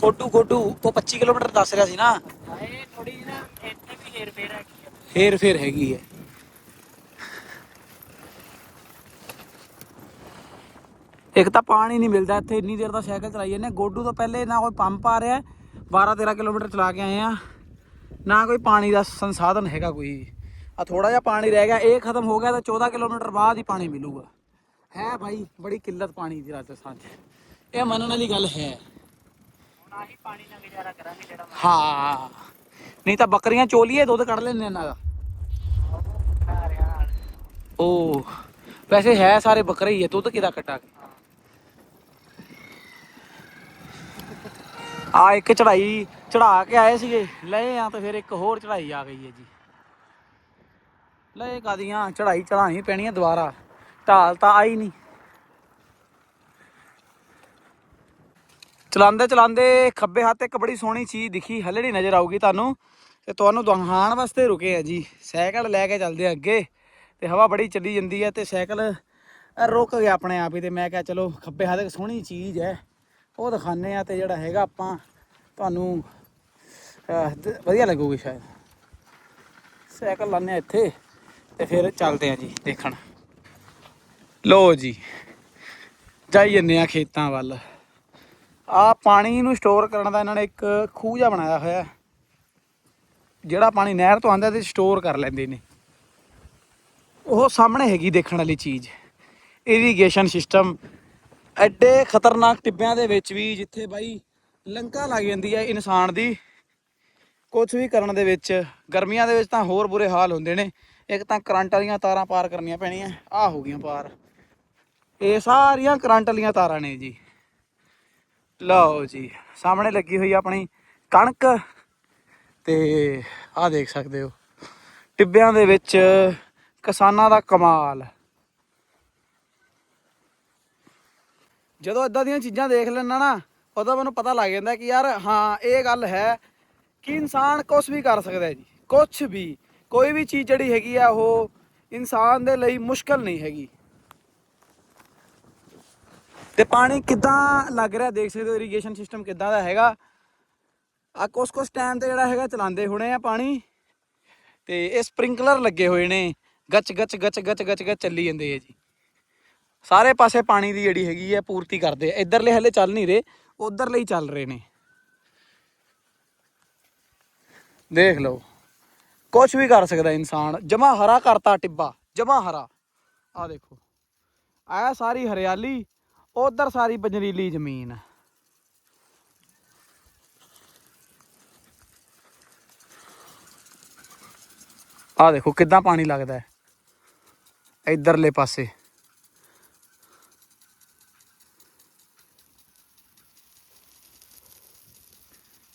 ਗੋਡੂ ਗੋਡੂ ਉਹ 25 ਕਿਲੋਮੀਟਰ ਦੱਸ ਰਿਹਾ ਸੀ ਨਾ ਹਾਏ ਥੋੜੀ ਜਿਹੀ ਨਾ ਇੱਥੇ ਵੀ ਹੇਰ ਫੇਰ ਹੈਗੀ ਆ ਫੇਰ ਫੇਰ ਹੈਗੀ ਹੈ ਇੱਕ ਤਾਂ ਪਾਣੀ ਨਹੀਂ ਮਿਲਦਾ ਇੱਥੇ ਇੰਨੀ ਦੇਰ ਦਾ ਸਾਈਕਲ ਚਲਾਈ ਜਾਂਦੇ ਹਾਂ। ਗੋਡੂ ਤੋਂ ਪਹਿਲੇ ਨਾ ਕੋਈ ਪੰਪ ਆ ਰਿਹਾ 12 13 ਕਿਲੋਮੀਟਰ ਚਲਾ ਕੇ ਆਏ ਆ ਨਾ ਕੋਈ ਪਾਣੀ ਦਾ ਸੰਸਾਧਨ ਹੈਗਾ ਕੋਈ ਆ ਥੋੜਾ ਜਿਹਾ ਪਾਣੀ ਰਹਿ ਗਿਆ ਇਹ ਖਤਮ ਹੋ ਗਿਆ ਤਾਂ 14 ਕਿਲੋਮੀਟਰ ਬਾਅਦ ਹੀ ਪਾਣੀ ਮਿਲੂਗਾ ਹੈ ਭਾਈ ਬੜੀ ਕਿੱਲਤ ਪਾਣੀ ਦੀ ਰਾਜਸਥਾਨ 'ਚ ਇਹ ਮੰਨਣ ਵਾਲੀ ਗੱਲ ਹੈ ਹੁਣ ਆਹੀ ਪਾਣੀ ਨਾਲ ਗੁਜ਼ਾਰਾ ਕਰਾਂਗੇ ਜਿਹੜਾ ਹਾਂ ਨਹੀਂ ਤਾਂ ਬੱਕਰੀਆਂ ਚੋਲੀਏ ਦੁੱਧ ਕੱਢ ਲੈਂਦੇ ਇਹਨਾਂ ਦਾ ਖਾ ਰਿਹਾ ਨਾਲ ਉਹ ਵੈਸੇ ਹੈ ਸਾਰੇ ਬੱਕਰੇ ਹੀ ਹੈ ਦੁੱਧ ਕਿਦਾ ਕੱਟਾ ਆ ਇੱਕ ਚੜਾਈ ਚੜਾ ਕੇ ਆਏ ਸੀਗੇ, ਲਏ ਆ ਤੇ ਫਿਰ ਇੱਕ ਹੋਰ ਚੜਾਈ ਆ ਗਈ ਹੈ ਜੀ। ਲਏ ਕਾਦੀਆਂ ਚੜਾਈ ਚੜਾਣੀ ਪੈਣੀ ਹੈ ਦੁਬਾਰਾ, ਢਾਲ ਤਾਂ ਆਈ ਨਹੀਂ। ਚਲਾਉਂਦੇ ਚਲਾਉਂਦੇ ਖੱਬੇ ਹੱਥ ਇੱਕ ਬੜੀ ਸੋਹਣੀ ਚੀਜ਼ ਦਿਖੀ, ਹਲੇ ਨਹੀਂ ਨਜ਼ਰ ਆਊਗੀ ਤੁਹਾਨੂੰ। ਤੇ ਤੁਹਾਨੂੰ ਦਿਖਾਉਣ ਵਾਸਤੇ ਰੁਕੇ ਆ ਜੀ। ਸਾਈਕਲ ਲੈ ਕੇ ਚੱਲਦੇ ਆ ਅੱਗੇ, ਤੇ ਹਵਾ ਬੜੀ ਚੱਲੀ ਜਾਂਦੀ ਹੈ ਤੇ ਸਾਈਕਲ ਰੁਕ ਗਿਆ ਆਪਣੇ ਆਪ ਹੀ ਤੇ ਮੈਂ ਕਿਹਾ ਚਲੋ ਖੱਬੇ ਹੱਥ ਇੱਕ ਸੋਹਣੀ ਚੀਜ਼ ਹੈ। ਉਹ ਦਿਖਾਣੇ ਆ ਤੇ ਜਿਹੜਾ ਹੈਗਾ ਆਪਾਂ ਤੁਹਾਨੂੰ ਵਧੀਆ ਲੱਗੂਗੀ ਸ਼ਾਇਦ। ਸਾਈਕਲ ਲਾਣੇ ਆ ਇੱਥੇ ਤੇ ਫਿਰ ਚੱਲਦੇ ਆ ਜੀ ਦੇਖਣ। ਲੋ ਜੀ, ਜਾਈ ਜੰਨੇ ਆ ਖੇਤਾਂ ਵੱਲ। ਆ ਪਾਣੀ ਨੂੰ ਸਟੋਰ ਕਰਨ ਦਾ ਇਹਨਾਂ ਨੇ ਇੱਕ ਖੂਹ ਜਿਹਾ ਬਣਾਇਆ ਹੋਇਆ ਜਿਹੜਾ ਪਾਣੀ ਨਹਿਰ ਤੋਂ ਆਉਂਦਾ ਤੇ ਸਟੋਰ ਕਰ ਲੈਂਦੇ ਨੇ। ਉਹ ਸਾਹਮਣੇ ਹੈਗੀ ਦੇਖਣ ਵਾਲੀ ਚੀਜ਼। ਇਰੀਗੇਸ਼ਨ ਸਿਸਟਮ ਐਡੇ ਖਤਰਨਾਕ ਟਿੱਬਿਆਂ ਦੇ ਵਿੱਚ ਵੀ ਜਿੱਥੇ ਬਾਈ ਲੰਕਾ ਲੱਗ ਜਾਂਦੀ ਹੈ ਇਨਸਾਨ ਦੀ ਕੁਝ ਵੀ ਕਰਨ ਦੇ ਵਿੱਚ, ਗਰਮੀਆਂ ਦੇ ਵਿੱਚ ਤਾਂ ਹੋਰ ਬੁਰੇ ਹਾਲ ਹੁੰਦੇ ਨੇ। ਇੱਕ ਤਾਂ ਕਰੰਟ ਵਾਲੀਆਂ ਤਾਰਾਂ ਪਾਰ ਕਰਨੀਆਂ ਪੈਣੀਆਂ ਆ ਹੋ ਗਈਆਂ ਪਾਰ। ਇਹ ਸਾਰੀਆਂ ਕਰੰਟ ਵਾਲੀਆਂ ਤਾਰਾਂ ਨੇ ਜੀ। ਲਓ ਜੀ, ਸਾਹਮਣੇ ਲੱਗੀ ਹੋਈ ਆਪਣੀ ਕਣਕ, ਤੇ ਆਹ ਦੇਖ ਸਕਦੇ ਹੋ। ਟਿੱਬਿਆਂ ਦੇ ਵਿੱਚ ਕਿਸਾਨਾਂ ਦਾ ਕਮਾਲ। ਜਦੋਂ ਇਦਾਂ ਦੀਆਂ ਚੀਜ਼ਾਂ ਦੇਖ ਲੈਣਾ ਨਾ, ਉਦੋਂ ਮੈਨੂੰ ਪਤਾ ਲੱਗ ਜਾਂਦਾ ਕਿ ਯਾਰ ਹਾਂ, ਇਹ ਗੱਲ ਹੈ ਕਿ ਇਨਸਾਨ ਕੁਝ ਵੀ ਕਰ ਸਕਦਾ ਹੈ ਜੀ ਕੁਝ ਵੀ, ਕੋਈ ਵੀ ਚੀਜ਼ ਜਿਹੜੀ ਹੈਗੀ ਆ ਉਹ ਇਨਸਾਨ ਦੇ ਲਈ ਮੁਸ਼ਕਲ ਨਹੀਂ ਹੈਗੀ। ਤੇ ਪਾਣੀ ਕਿੱਦਾਂ ਲੱਗ ਰਿਹਾ, ਦੇਖ ਸਕਦੇ ਹੋ ਇਰੀਗੇਸ਼ਨ ਸਿਸਟਮ ਕਿੱਦਾਂ ਦਾ ਹੈਗਾ। ਆ ਕੁਛ ਕੁਛ ਟਾਈਮ ਤੇ ਜਿਹੜਾ ਹੈਗਾ ਚਲਾਉਂਦੇ ਹੋਣੇ ਆ ਪਾਣੀ, ਤੇ ਇਹ ਸਪ੍ਰਿੰਕਲਰ ਲੱਗੇ ਹੋਏ ਨੇ, ਗੱਚ ਗੱਚ ਗੱਚ ਗੱਚ ਗੱਚ ਗੱਚ ਚੱਲੀ ਜਾਂਦੇ ਆ ਜੀ। ਸਾਰੇ ਪਾਸੇ ਪਾਣੀ ਦੀ ਜਿਹੜੀ ਹੈਗੀ ਹੈ ਪੂਰਤੀ ਕਰਦੇ ਆ। ਇਧਰਲੇ ਹਲੇ ਚੱਲ ਨਹੀਂ ਰਹੇ, ਉਧਰਲੇ ਹੀ ਚੱਲ ਰਹੇ ਨੇ। ਦੇਖ ਲਓ ਕੁਝ ਵੀ ਕਰ ਸਕਦਾ ਇਨਸਾਨ। ਜਮਾ ਹਰਾ ਕਰਤਾ ਟਿੱਬਾ, ਜਮਾ ਹਰਾ। ਆ ਦੇਖੋ, ਆਹ ਸਾਰੀ ਹਰਿਆਲੀ, ਉਧਰ ਸਾਰੀ ਪੰਜਰੀਲੀ ਜ਼ਮੀਨ। ਆ ਦੇਖੋ ਕਿੱਦਾਂ ਪਾਣੀ ਲੱਗਦਾ ਹੈ, ਇਧਰਲੇ ਪਾਸੇ।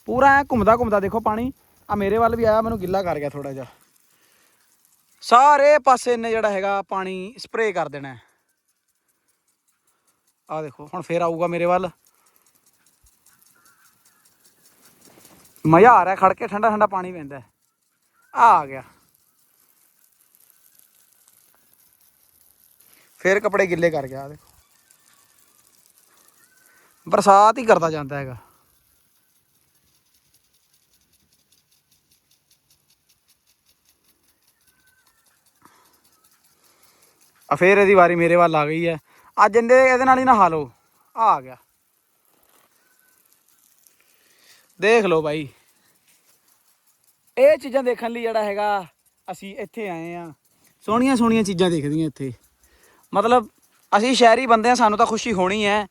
ਪੂਰਾ ਐ ਘੁੰਮਦਾ ਘੁੰਮਦਾ ਦੇਖੋ ਪਾਣੀ। ਆ ਮੇਰੇ ਵੱਲ ਵੀ ਆਇਆ, ਮੈਨੂੰ ਗਿੱਲਾ ਕਰ ਗਿਆ ਥੋੜਾ ਜਿਹਾ। ਸਾਰੇ ਪਾਸੇ ਨੇ ਜਿਹੜਾ ਹੈਗਾ ਪਾਣੀ ਸਪਰੇਅ ਕਰ ਦੇਣਾ। ਹੈ ਆ ਦੇਖੋ, ਹੁਣ ਫੇਰ ਆਊਗਾ ਮੇਰੇ ਵੱਲ। ਮਜ਼ਾ ਆ ਰਿਹਾ ਖੜ ਕੇ ਠੰਡਾ ਠੰਡਾ ਪਾਣੀ ਪੈਂਦਾ ਆ ਆ ਗਿਆ। ਫੇਰ ਕੱਪੜੇ ਗਿੱਲੇ ਕਰ ਗਿਆ ਆ ਦੇਖੋ। ਬਰਸਾਤ ਹੀ ਕਰਦਾ ਜਾਂਦਾ ਹੈਗਾ। ਆ ਫੇਰ ਇਹਦੀ ਵਾਰੀ ਮੇਰੇ ਵੱਲ ਆ ਗਈ ਹੈ। ਅੱਜ ਇਹਦੇ ਇਹਦੇ ਨਾਲ ਹੀ ਨਹਾ ਲਓ। ਆ ਆ ਗਿਆ। ਦੇਖ ਲਓ ਭਾਈ ਇਹ ਚੀਜ਼ਾਂ ਦੇਖਣ ਲਈ ਜਿਹੜਾ ਹੈਗਾ, ਅਸੀਂ ਇੱਥੇ ਆਏ ਆ ਸੋਹਣੀਆਂ ਸੋਹਣੀਆਂ ਚੀਜ਼ਾਂ ਦੇਖਦੀਆਂ ਇੱਥੇ। ਮਤਲਬ ਅਸੀਂ ਸ਼ਹਿਰੀ ਬੰਦੇ ਆ ਸਾਨੂੰ ਤਾਂ ਖੁਸ਼ੀ ਹੋਣੀ ਹੈ।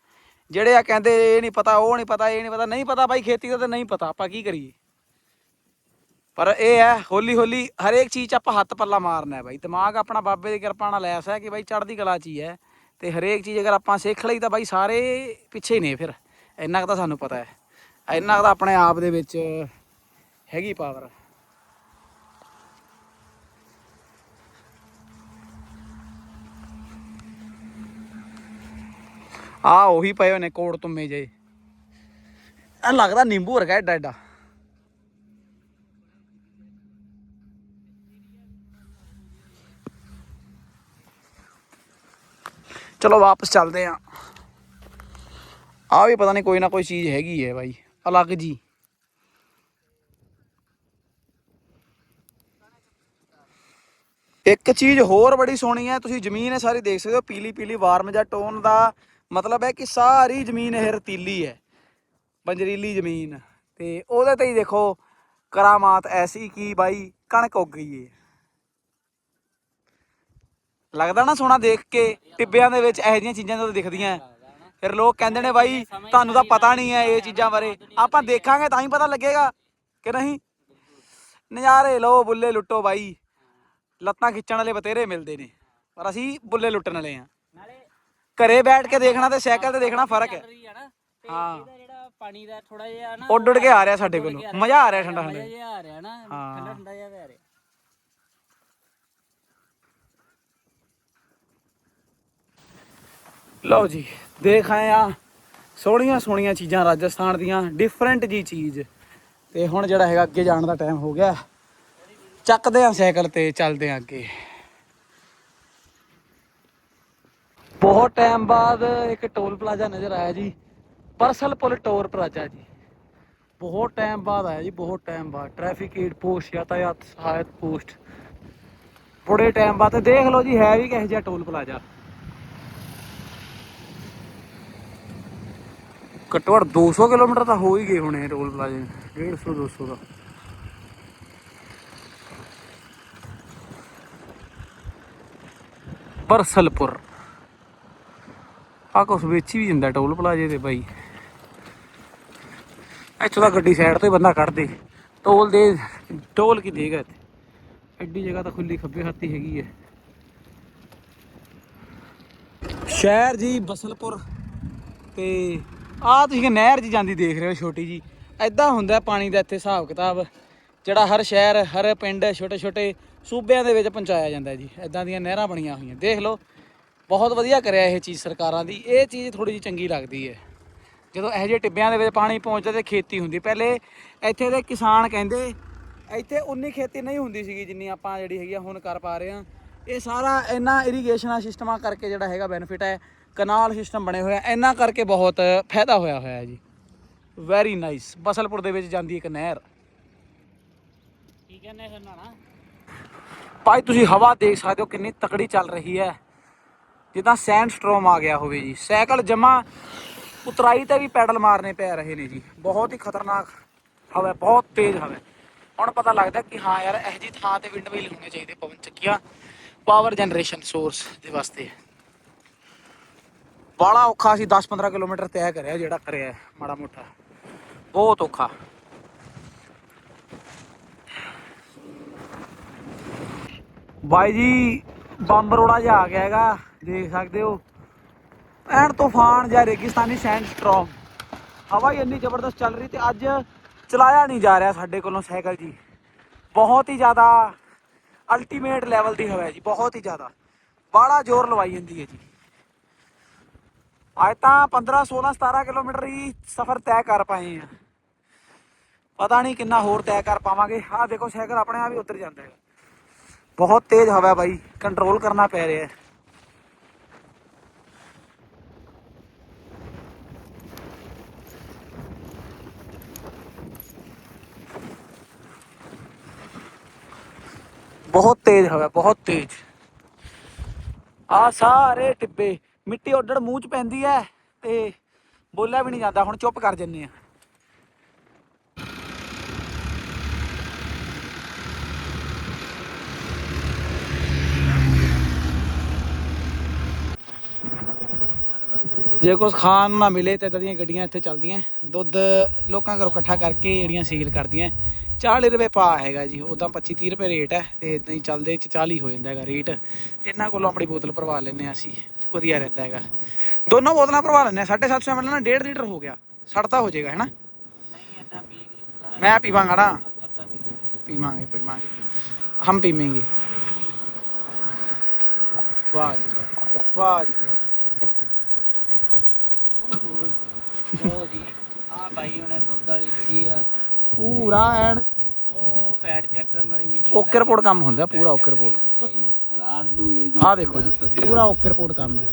ਜਿਹੜੇ ਆ ਕਹਿੰਦੇ ਇਹ ਨਹੀਂ ਪਤਾ, ਉਹ ਨਹੀਂ ਪਤਾ, ਇਹ ਨਹੀਂ ਪਤਾ ਨਹੀਂ ਪਤਾ ਭਾਈ ਖੇਤੀ ਦਾ ਤਾਂ ਨਹੀਂ ਪਤਾ। ਆਪਾਂ ਕੀ ਕਰੀਏ? ਪਰ ਇਹ ਹੈ, ਹੌਲੀ ਹੌਲੀ ਹਰੇਕ ਚੀਜ਼ 'ਚ ਆਪਾਂ ਹੱਥ ਪੱਲਾ ਮਾਰਨਾ ਹੈ ਬਾਈ। ਦਿਮਾਗ ਆਪਣਾ ਬਾਬੇ ਦੀ ਕਿਰਪਾ ਨਾਲ ਐਸਾ ਹੈ ਕਿ ਬਾਈ ਚੜ੍ਹਦੀ ਕਲਾ 'ਚ ਹੀ ਹੈ। ਤੇ ਹਰੇਕ ਚੀਜ਼ ਅਗਰ ਆਪਾਂ ਸਿੱਖ ਲਈ ਤਾਂ ਬਾਈ ਸਾਰੇ ਪਿੱਛੇ ਹੀ ਨੇ ਫਿਰ। ਇੰਨਾ ਕੁ ਤਾਂ ਸਾਨੂੰ ਪਤਾ ਹੈ। ਇੰਨਾ ਕੁ ਤਾਂ ਆਪਣੇ ਆਪ ਦੇ ਵਿੱਚ ਹੈਗੀ ਪਾਵਰ ਆ ਉਹੀ ਪਏ ਹੋਏ ਨੇ ਕੋੜ ਤੁੰਮੇ ਜੇ ਇਹ ਲੱਗਦਾ ਨਿੰਬੂ ਵਰਗਾ ਐਡਾ ਐਡਾ। ਚਲੋ ਵਾਪਸ ਚੱਲਦੇ ਆਂ। ਆ ਵੀ ਪਤਾ ਨਹੀਂ ਕੋਈ ਨਾ ਕੋਈ ਚੀਜ਼ ਹੈਗੀ ਹੈ ਬਾਈ, ਅਲੱਗ ਜੀ। ਇੱਕ ਚੀਜ਼ ਹੋਰ ਬੜੀ ਸੋਹਣੀ ਹੈ, ਤੁਸੀਂ ਜ਼ਮੀਨ ਇਹ ਸਾਰੀ ਦੇਖ ਸਕਦੇ ਹੋ, ਪੀਲੀ ਪੀਲੀ ਵਾਰਮ ਜਾਂ ਟੋਨ ਦਾ ਮਤਲਬ ਹੈ ਕਿ ਸਾਰੀ ਜ਼ਮੀਨ ਇਹ ਰਤੀਲੀ ਹੈ ਬੰਜਰੀਲੀ ਜ਼ਮੀਨ। ਤੇ ਉਹਦੇ ਤੇ ਹੀ ਦੇਖੋ, ਕਰਾਮਾਤ ਐਸੀ ਕੀ ਬਾਈ ਕਣਕ ਉੱਗ ਗਈ ਹੈ ਲੱਗਦਾ ਨਾ ਸੋਹਣਾ ਦੇਖ ਕੇ ਟਿੱਬਿਆਂ ਦੇ ਵਿੱਚ ਇਹੋ ਜਿਹੀਆਂ ਚੀਜ਼ਾਂ ਜਦੋਂ ਦਿਖਦੀਆਂ। ਫਿਰ ਲੋਕ ਕਹਿੰਦੇ ਨੇ ਬਾਈ ਤੁਹਾਨੂੰ ਤਾਂ ਪਤਾ ਨਹੀਂ ਹੈ ਇਹ ਚੀਜ਼ਾਂ ਬਾਰੇ। ਆਪਾਂ ਦੇਖਾਂਗੇ ਤਾਂ ਹੀ ਪਤਾ ਲੱਗੇਗਾ ਕਿ ਨਹੀਂ? ਨਜ਼ਾਰੇ ਲਓ ਬੁੱਲੇ ਲੁੱਟੋ ਬਾਈ। ਲੱਤਾਂ ਖਿੱਚਣ ਵਾਲੇ ਬਤੇਰੇ ਮਿਲਦੇ ਨੇ ਪਰ ਅਸੀਂ ਬੁੱਲੇ ਲੁੱਟਣ ਵਾਲੇ ਆ ਘਰੇ ਬੈਠ ਕੇ ਦੇਖਣਾ ਤੇ ਸਾਈਕਲ ਤੇ ਦੇਖਣਾ ਫ਼ਰਕ ਹੈ। ਹਾਂ। ਜਿਹੜਾ ਪਾਣੀ ਦਾ ਥੋੜਾ ਜਿਹਾ ਨਾ ਉੱਡ ਉੱਡ ਕੇ ਆ ਰਿਹਾ ਸਾਡੇ ਕੋਲੋਂ। ਮਜ਼ਾ ਆ ਰਿਹਾ ਠੰਡਾ ਠੰਡਾ ਜਿਹਾ ਆ ਰਿਹਾ ਨਾ। ਠੰਡਾ ਠੰਡਾ ਜਿਹਾ ਆ ਰਿਹਾ। ਲਓ ਜੀ, ਦੇਖ ਆਏ ਆ, ਸੋਹਣੀਆਂ ਸੋਹਣੀਆਂ ਚੀਜ਼ਾਂ ਰਾਜਸਥਾਨ ਦੀਆਂ ਡਿਫਰੈਂਟ ਜੀ ਚੀਜ਼। ਤੇ ਹੁਣ ਜਿਹੜਾ ਹੈਗਾ, ਅੱਗੇ ਜਾਣ ਦਾ ਟਾਈਮ ਹੋ ਗਿਆ। ਚੱਕਦੇ ਆ ਸਾਈਕਲ ਤੇ, ਚੱਲਦੇ ਆ ਅੱਗੇ। ਬਹੁਤ ਟਾਈਮ ਬਾਅਦ ਇੱਕ ਟੋਲ ਪਲਾਜ਼ਾ ਨਜ਼ਰ ਆਇਆ ਜੀ ਪਰਸਲ ਪੁਲ ਟੋਲ ਪਲਾਜ਼ਾ ਜੀ। ਬਹੁਤ ਟਾਈਮ ਬਾਅਦ ਆਇਆ ਜੀ, ਬਹੁਤ ਟਾਈਮ ਬਾਅਦ। ਟ੍ਰੈਫਿਕ ਏਡ ਪੋਸਟ ਯਾਤਾਯਾਤ ਸਹਾਇਤ ਪੋਸਟ ਬੜੇ ਟਾਈਮ ਬਾਅਦ, ਤੇ ਦੇਖ ਲਓ ਜੀ, ਹੈ ਵੀ ਕਿਹੋ ਜਿਹਾ ਟੋਲ ਪਲਾਜ਼ਾ ਘੱਟੋ ਘੱਟ 200 ਕਿਲੋਮੀਟਰ ਤਾਂ ਹੋ ਹੀ ਗਏ ਹੋਣੇ ਟੋਲ ਪਲਾਜ਼ੇ। 150 200 ਦਾ ਬਰਸਲਪੁਰ ਆ ਕੁਛ ਵਿੱਚ ਵੀ ਜਾਂਦਾ ਟੋਲ ਪਲਾਜ਼ੇ ਤੇ ਬਾਈ। ਇੱਥੋਂ ਦਾ ਗੱਡੀ ਸਾਈਡ ਤੋਂ ਹੀ ਬੰਦਾ ਕੱਢ ਦੇ। ਟੋਲ ਦੇ ਟੋਲ ਕੀ ਦੇਗਾ ਇੱਥੇ? ਐਡੀ ਜਗ੍ਹਾ ਤਾਂ ਖੁੱਲੀ ਖੱਬੇ ਹੱਥੀ ਹੈਗੀ ਹੈ। ਸ਼ਹਿਰ ਜੀ ਬਸਲਪੁਰ ਤੇ ਆ ਤੁਸੀਂ ਨਹਿਰ 'ਚ ਜਾਂਦੀ ਦੇਖ ਰਹੇ ਹੋ ਛੋਟੀ ਜੀ। ਐਦਾਂ ਹੁੰਦਾ ਪਾਣੀ ਦਾ ਇੱਥੇ ਹਿਸਾਬ ਕਿਤਾਬ, ਜਿਹੜਾ ਹਰ ਸ਼ਹਿਰ, ਹਰ ਪਿੰਡ ਛੋਟੇ ਛੋਟੇ ਸੂਬਿਆਂ ਦੇ ਵਿੱਚ ਪਹੁੰਚਾਇਆ ਜਾਂਦਾ ਜੀ। ਐਦਾਂ ਦੀਆਂ ਨਹਿਰਾਂ ਬਣੀਆਂ ਹੋਈਆਂ। ਦੇਖ ਲਓ, ਬਹੁਤ ਵਧੀਆ ਕਰਿਆ ਇਹ ਚੀਜ਼ ਸਰਕਾਰਾਂ ਦੀ। ਇਹ ਚੀਜ਼ ਥੋੜੀ ਜਿਹੀ ਚੰਗੀ ਲੱਗਦੀ ਹੈ। ਜਦੋਂ ਇਹੋ ਜਿਹੇ ਟਿੱਬਿਆਂ ਦੇ ਵਿੱਚ ਪਾਣੀ ਪਹੁੰਚਦਾ ਤੇ ਖੇਤੀ ਹੁੰਦੀ। ਪਹਿਲੇ ਇੱਥੇ ਦੇ ਕਿਸਾਨ ਕਹਿੰਦੇ, ਇੱਥੇ ਉਨੀ ਖੇਤੀ ਨਹੀਂ ਹੁੰਦੀ ਸੀਗੀ ਜਿੰਨੀ ਆਪਾਂ ਜਿਹੜੀ ਹੈਗੀ ਆ ਹੁਣ ਕਰ ਪਾ ਰਹੇ ਆ ਇਹ ਸਾਰਾ ਇਹਨਾਂ ਇਰੀਗੇਸ਼ਨਾਂ ਸਿਸਟਮਾਂ ਕਰਕੇ ਜਿਹੜਾ ਹੈਗਾ ਬੈਨੀਫਿਟ ਹੈ। ਕਨਾਲ ਸਿਸਟਮ ਬਣੇ ਹੋਏ ਆ ਇਹਨਾਂ ਕਰਕੇ ਬਹੁਤ ਫਾਇਦਾ ਹੋਇਆ ਹੋਇਆ ਜੀ। ਵੈਰੀ ਨਾਈਸ ਬਸਲਪੁਰ ਦੇ ਵਿੱਚ ਜਾਂਦੀ ਇੱਕ ਨਹਿਰ। ਕੀ ਕਹਿੰਦੇ ਫਿਰ ਨਾਣਾ ਭਾਈ, ਤੁਸੀਂ ਹਵਾ ਦੇਖ ਸਕਦੇ ਹੋ ਕਿੰਨੀ ਤਕੜੀ ਚੱਲ ਰਹੀ ਹੈ। ਜਿੱਦਾਂ ਸੈਂਡ ਸਟ੍ਰੋਮ ਆ ਗਿਆ ਹੋਵੇ ਜੀ। ਸਾਈਕਲ ਜਮਾ ਉਤਰਾਈ ਤੇ ਵੀ ਪੈਡਲ ਮਾਰਨੇ ਪੈ ਰਹੇ ਨੇ ਜੀ। ਬਹੁਤ ਹੀ ਖਤਰਨਾਕ ਹਵਾ ਬਹੁਤ ਤੇਜ਼ ਹਵਾ ਹੈ। ਹੁਣ ਪਤਾ ਲੱਗਦਾ ਕਿ ਹਾਂ ਯਾਰ, ਇਹ ਜੀ ਥਾਂ ਤੇ ਵਿੰਡ ਮਿਲ ਹੋਣੇ ਚਾਹੀਦੇ ਪਵਨ ਚੱਕੀਆਂ ਪਾਵਰ ਜਨਰੇਸ਼ਨ ਸੋਰਸ ਦੇ ਵਾਸਤੇ। ਬਾਲਾ ਔਖਾ ਸੀ 10-15 ਕਿਲੋਮੀਟਰ ਤੈਅ ਕਰਿਆ ਜਿਹੜਾ ਕਰਿਆ ਹੈ, ਮਾੜਾ ਮੋਟਾ। ਬਹੁਤ ਔਖਾ। ਬਾਈ ਜੀ ਬੰਬ ਰੋੜਾ ਜਿਹਾ ਆ ਗਿਆ ਹੈਗਾ ਦੇਖ ਸਕਦੇ ਹੋ। ਐਨ ਤੂਫਾਨ ਜਾਂ ਰੇਗਿਸਤਾਨੀ ਸੈਂਡ ਸਟ੍ਰੋਮ ਹਵਾ ਹੀ ਇੰਨੀ ਜ਼ਬਰਦਸਤ ਚੱਲ ਰਹੀ ਤੇ ਅੱਜ ਚਲਾਇਆ ਨਹੀਂ ਜਾ ਰਿਹਾ ਸਾਡੇ ਕੋਲੋਂ ਸਾਈਕਲ ਜੀ। ਬਹੁਤ ਹੀ ਜ਼ਿਆਦਾ ਅਲਟੀਮੇਟ ਲੈਵਲ ਦੀ ਹਵਾ ਹੈ ਜੀ ਬਹੁਤ ਹੀ ਜ਼ਿਆਦਾ। ਬਾਹਲਾ ਜ਼ੋਰ ਲਵਾਈ ਜਾਂਦੀ ਹੈ ਜੀ। ਅੱਜ ਤਾਂ 15 16 17 ਕਿਲੋਮੀਟਰ ਹੀ ਸਫ਼ਰ ਤੈਅ ਕਰ ਪਾਏ ਆ ਪਤਾ ਨਹੀਂ ਕਿੰਨਾ ਹੋਰ ਤੈਅ ਕਰ ਪਾਵਾਂਗੇ ਆਹ ਦੇਖੋ ਸਾਈਕਲ ਆਪਣੇ ਆਪ ਹੀ ਉਤਰ ਜਾਂਦਾ ਹੈ ਬਹੁਤ ਤੇਜ਼ ਹਵਾ ਹੈ ਬਾਈ ਕੰਟਰੋਲ ਕਰਨਾ ਪੈ ਰਿਹਾ ਹੈ ਬਹੁਤ ਤੇਜ਼ ਹਵਾ ਹੈ, ਬਹੁਤ ਤੇਜ਼ ਆ ਸਾਰੇ ਟਿੱਬੇ ਮਿੱਟੀ ਉੱਡੜ ਮੂੰਹ ਚ ਪੈਂਦੀ ਹੈ ਤੇ ਬੋਲਿਆ ਵੀ ਨਹੀਂ ਜਾਂਦਾ, ਹੁਣ ਚੁੱਪ ਕਰ ਜੰਨੇ ਆ। ਜੇ ਕੁਛ ਖਾਣ ਨਾ ਮਿਲੇ ਤੇ ਇਦਾਂ ਦੀਆਂ ਗੱਡੀਆਂ ਇੱਥੇ ਚੱਲਦੀਆਂ, ਦੁੱਧ ਲੋਕਾਂ ਘਰੋਂ ਇਕੱਠਾ ਕਰਕੇ ਜਿਹੜੀਆਂ ਸੀਲ ਕਰਦੀਆਂ 40 ਰੁਪਏ ਪਾ ਹੈਗਾ ਜੀ ਉਦਾਂ 25 30 ਰੁਪਏ ਰੇਟ ਹੈ ਤੇ ਇਦਾਂ ਹੀ ਚੱਲਦੇ ਚ 40 ਹੋ ਜਾਂਦਾ ਹੈਗਾ ਰੇਟ ਇਹਨਾਂ ਕੋਲੋਂ ਆਪਣੀ ਬੋਤਲ ਭਰਵਾ ਲੈਂਦੇ ਹਾਂ ਅਸੀਂ। ਵਧੀਆ ਰਹਿੰਦਾ ਹੈਗਾ। ਦੋਨੋਂ ਬੋਤਲਾਂ ਭਰਵਾ ਲੈਂਦੇ ਹਾਂ 750 ml ਨਾਲ 1.5 ਲੀਟਰ ਹੋ ਗਿਆ। ਸੜਤਾ ਹੋ ਜਾਏਗਾ ਹੈਨਾ ਨਹੀਂ ਇੰਨਾ ਪੀ ਨਹੀਂ ਮੈਂ ਪੀਵਾਂਗਾ ਨਾ। ਸਕਦਾ ਪੀਵਾਂਗੇ ਪੀਵਾਂਗੇ। ਹਮ ਪੀਵੇਂਗੇ। ਵਾਹ ਜੀ ਵਾਹ, ਵਾਹ ਜੀ ਵਾਹ। ਉਹ ਜੀ ਆ ਬਾਈ ਉਹਨੇ ਦੁੱਧ ਵਾਲੀ ਜਿਹੜੀ ਆ ਪੂਰਾ ਐਨ ਉਹ ਫੈਟ ਚੈੱਕ ਕਰਨ ਵਾਲੀ ਮਸ਼ੀਨ ਓਕੇ ਰਿਪੋਰਟ ਕੰਮ ਹੁੰਦਾ ਪੂਰਾ ਓਕੇ ਰਿਪੋਰਟ। ਰਾਤ ਨੂੰ ਇਹ ਆਹ ਦੇਖੋ ਜੀ ਪੂਰਾ ਓਕੇ ਰਿਪੋਰਟ ਕੰਮ ਹੈ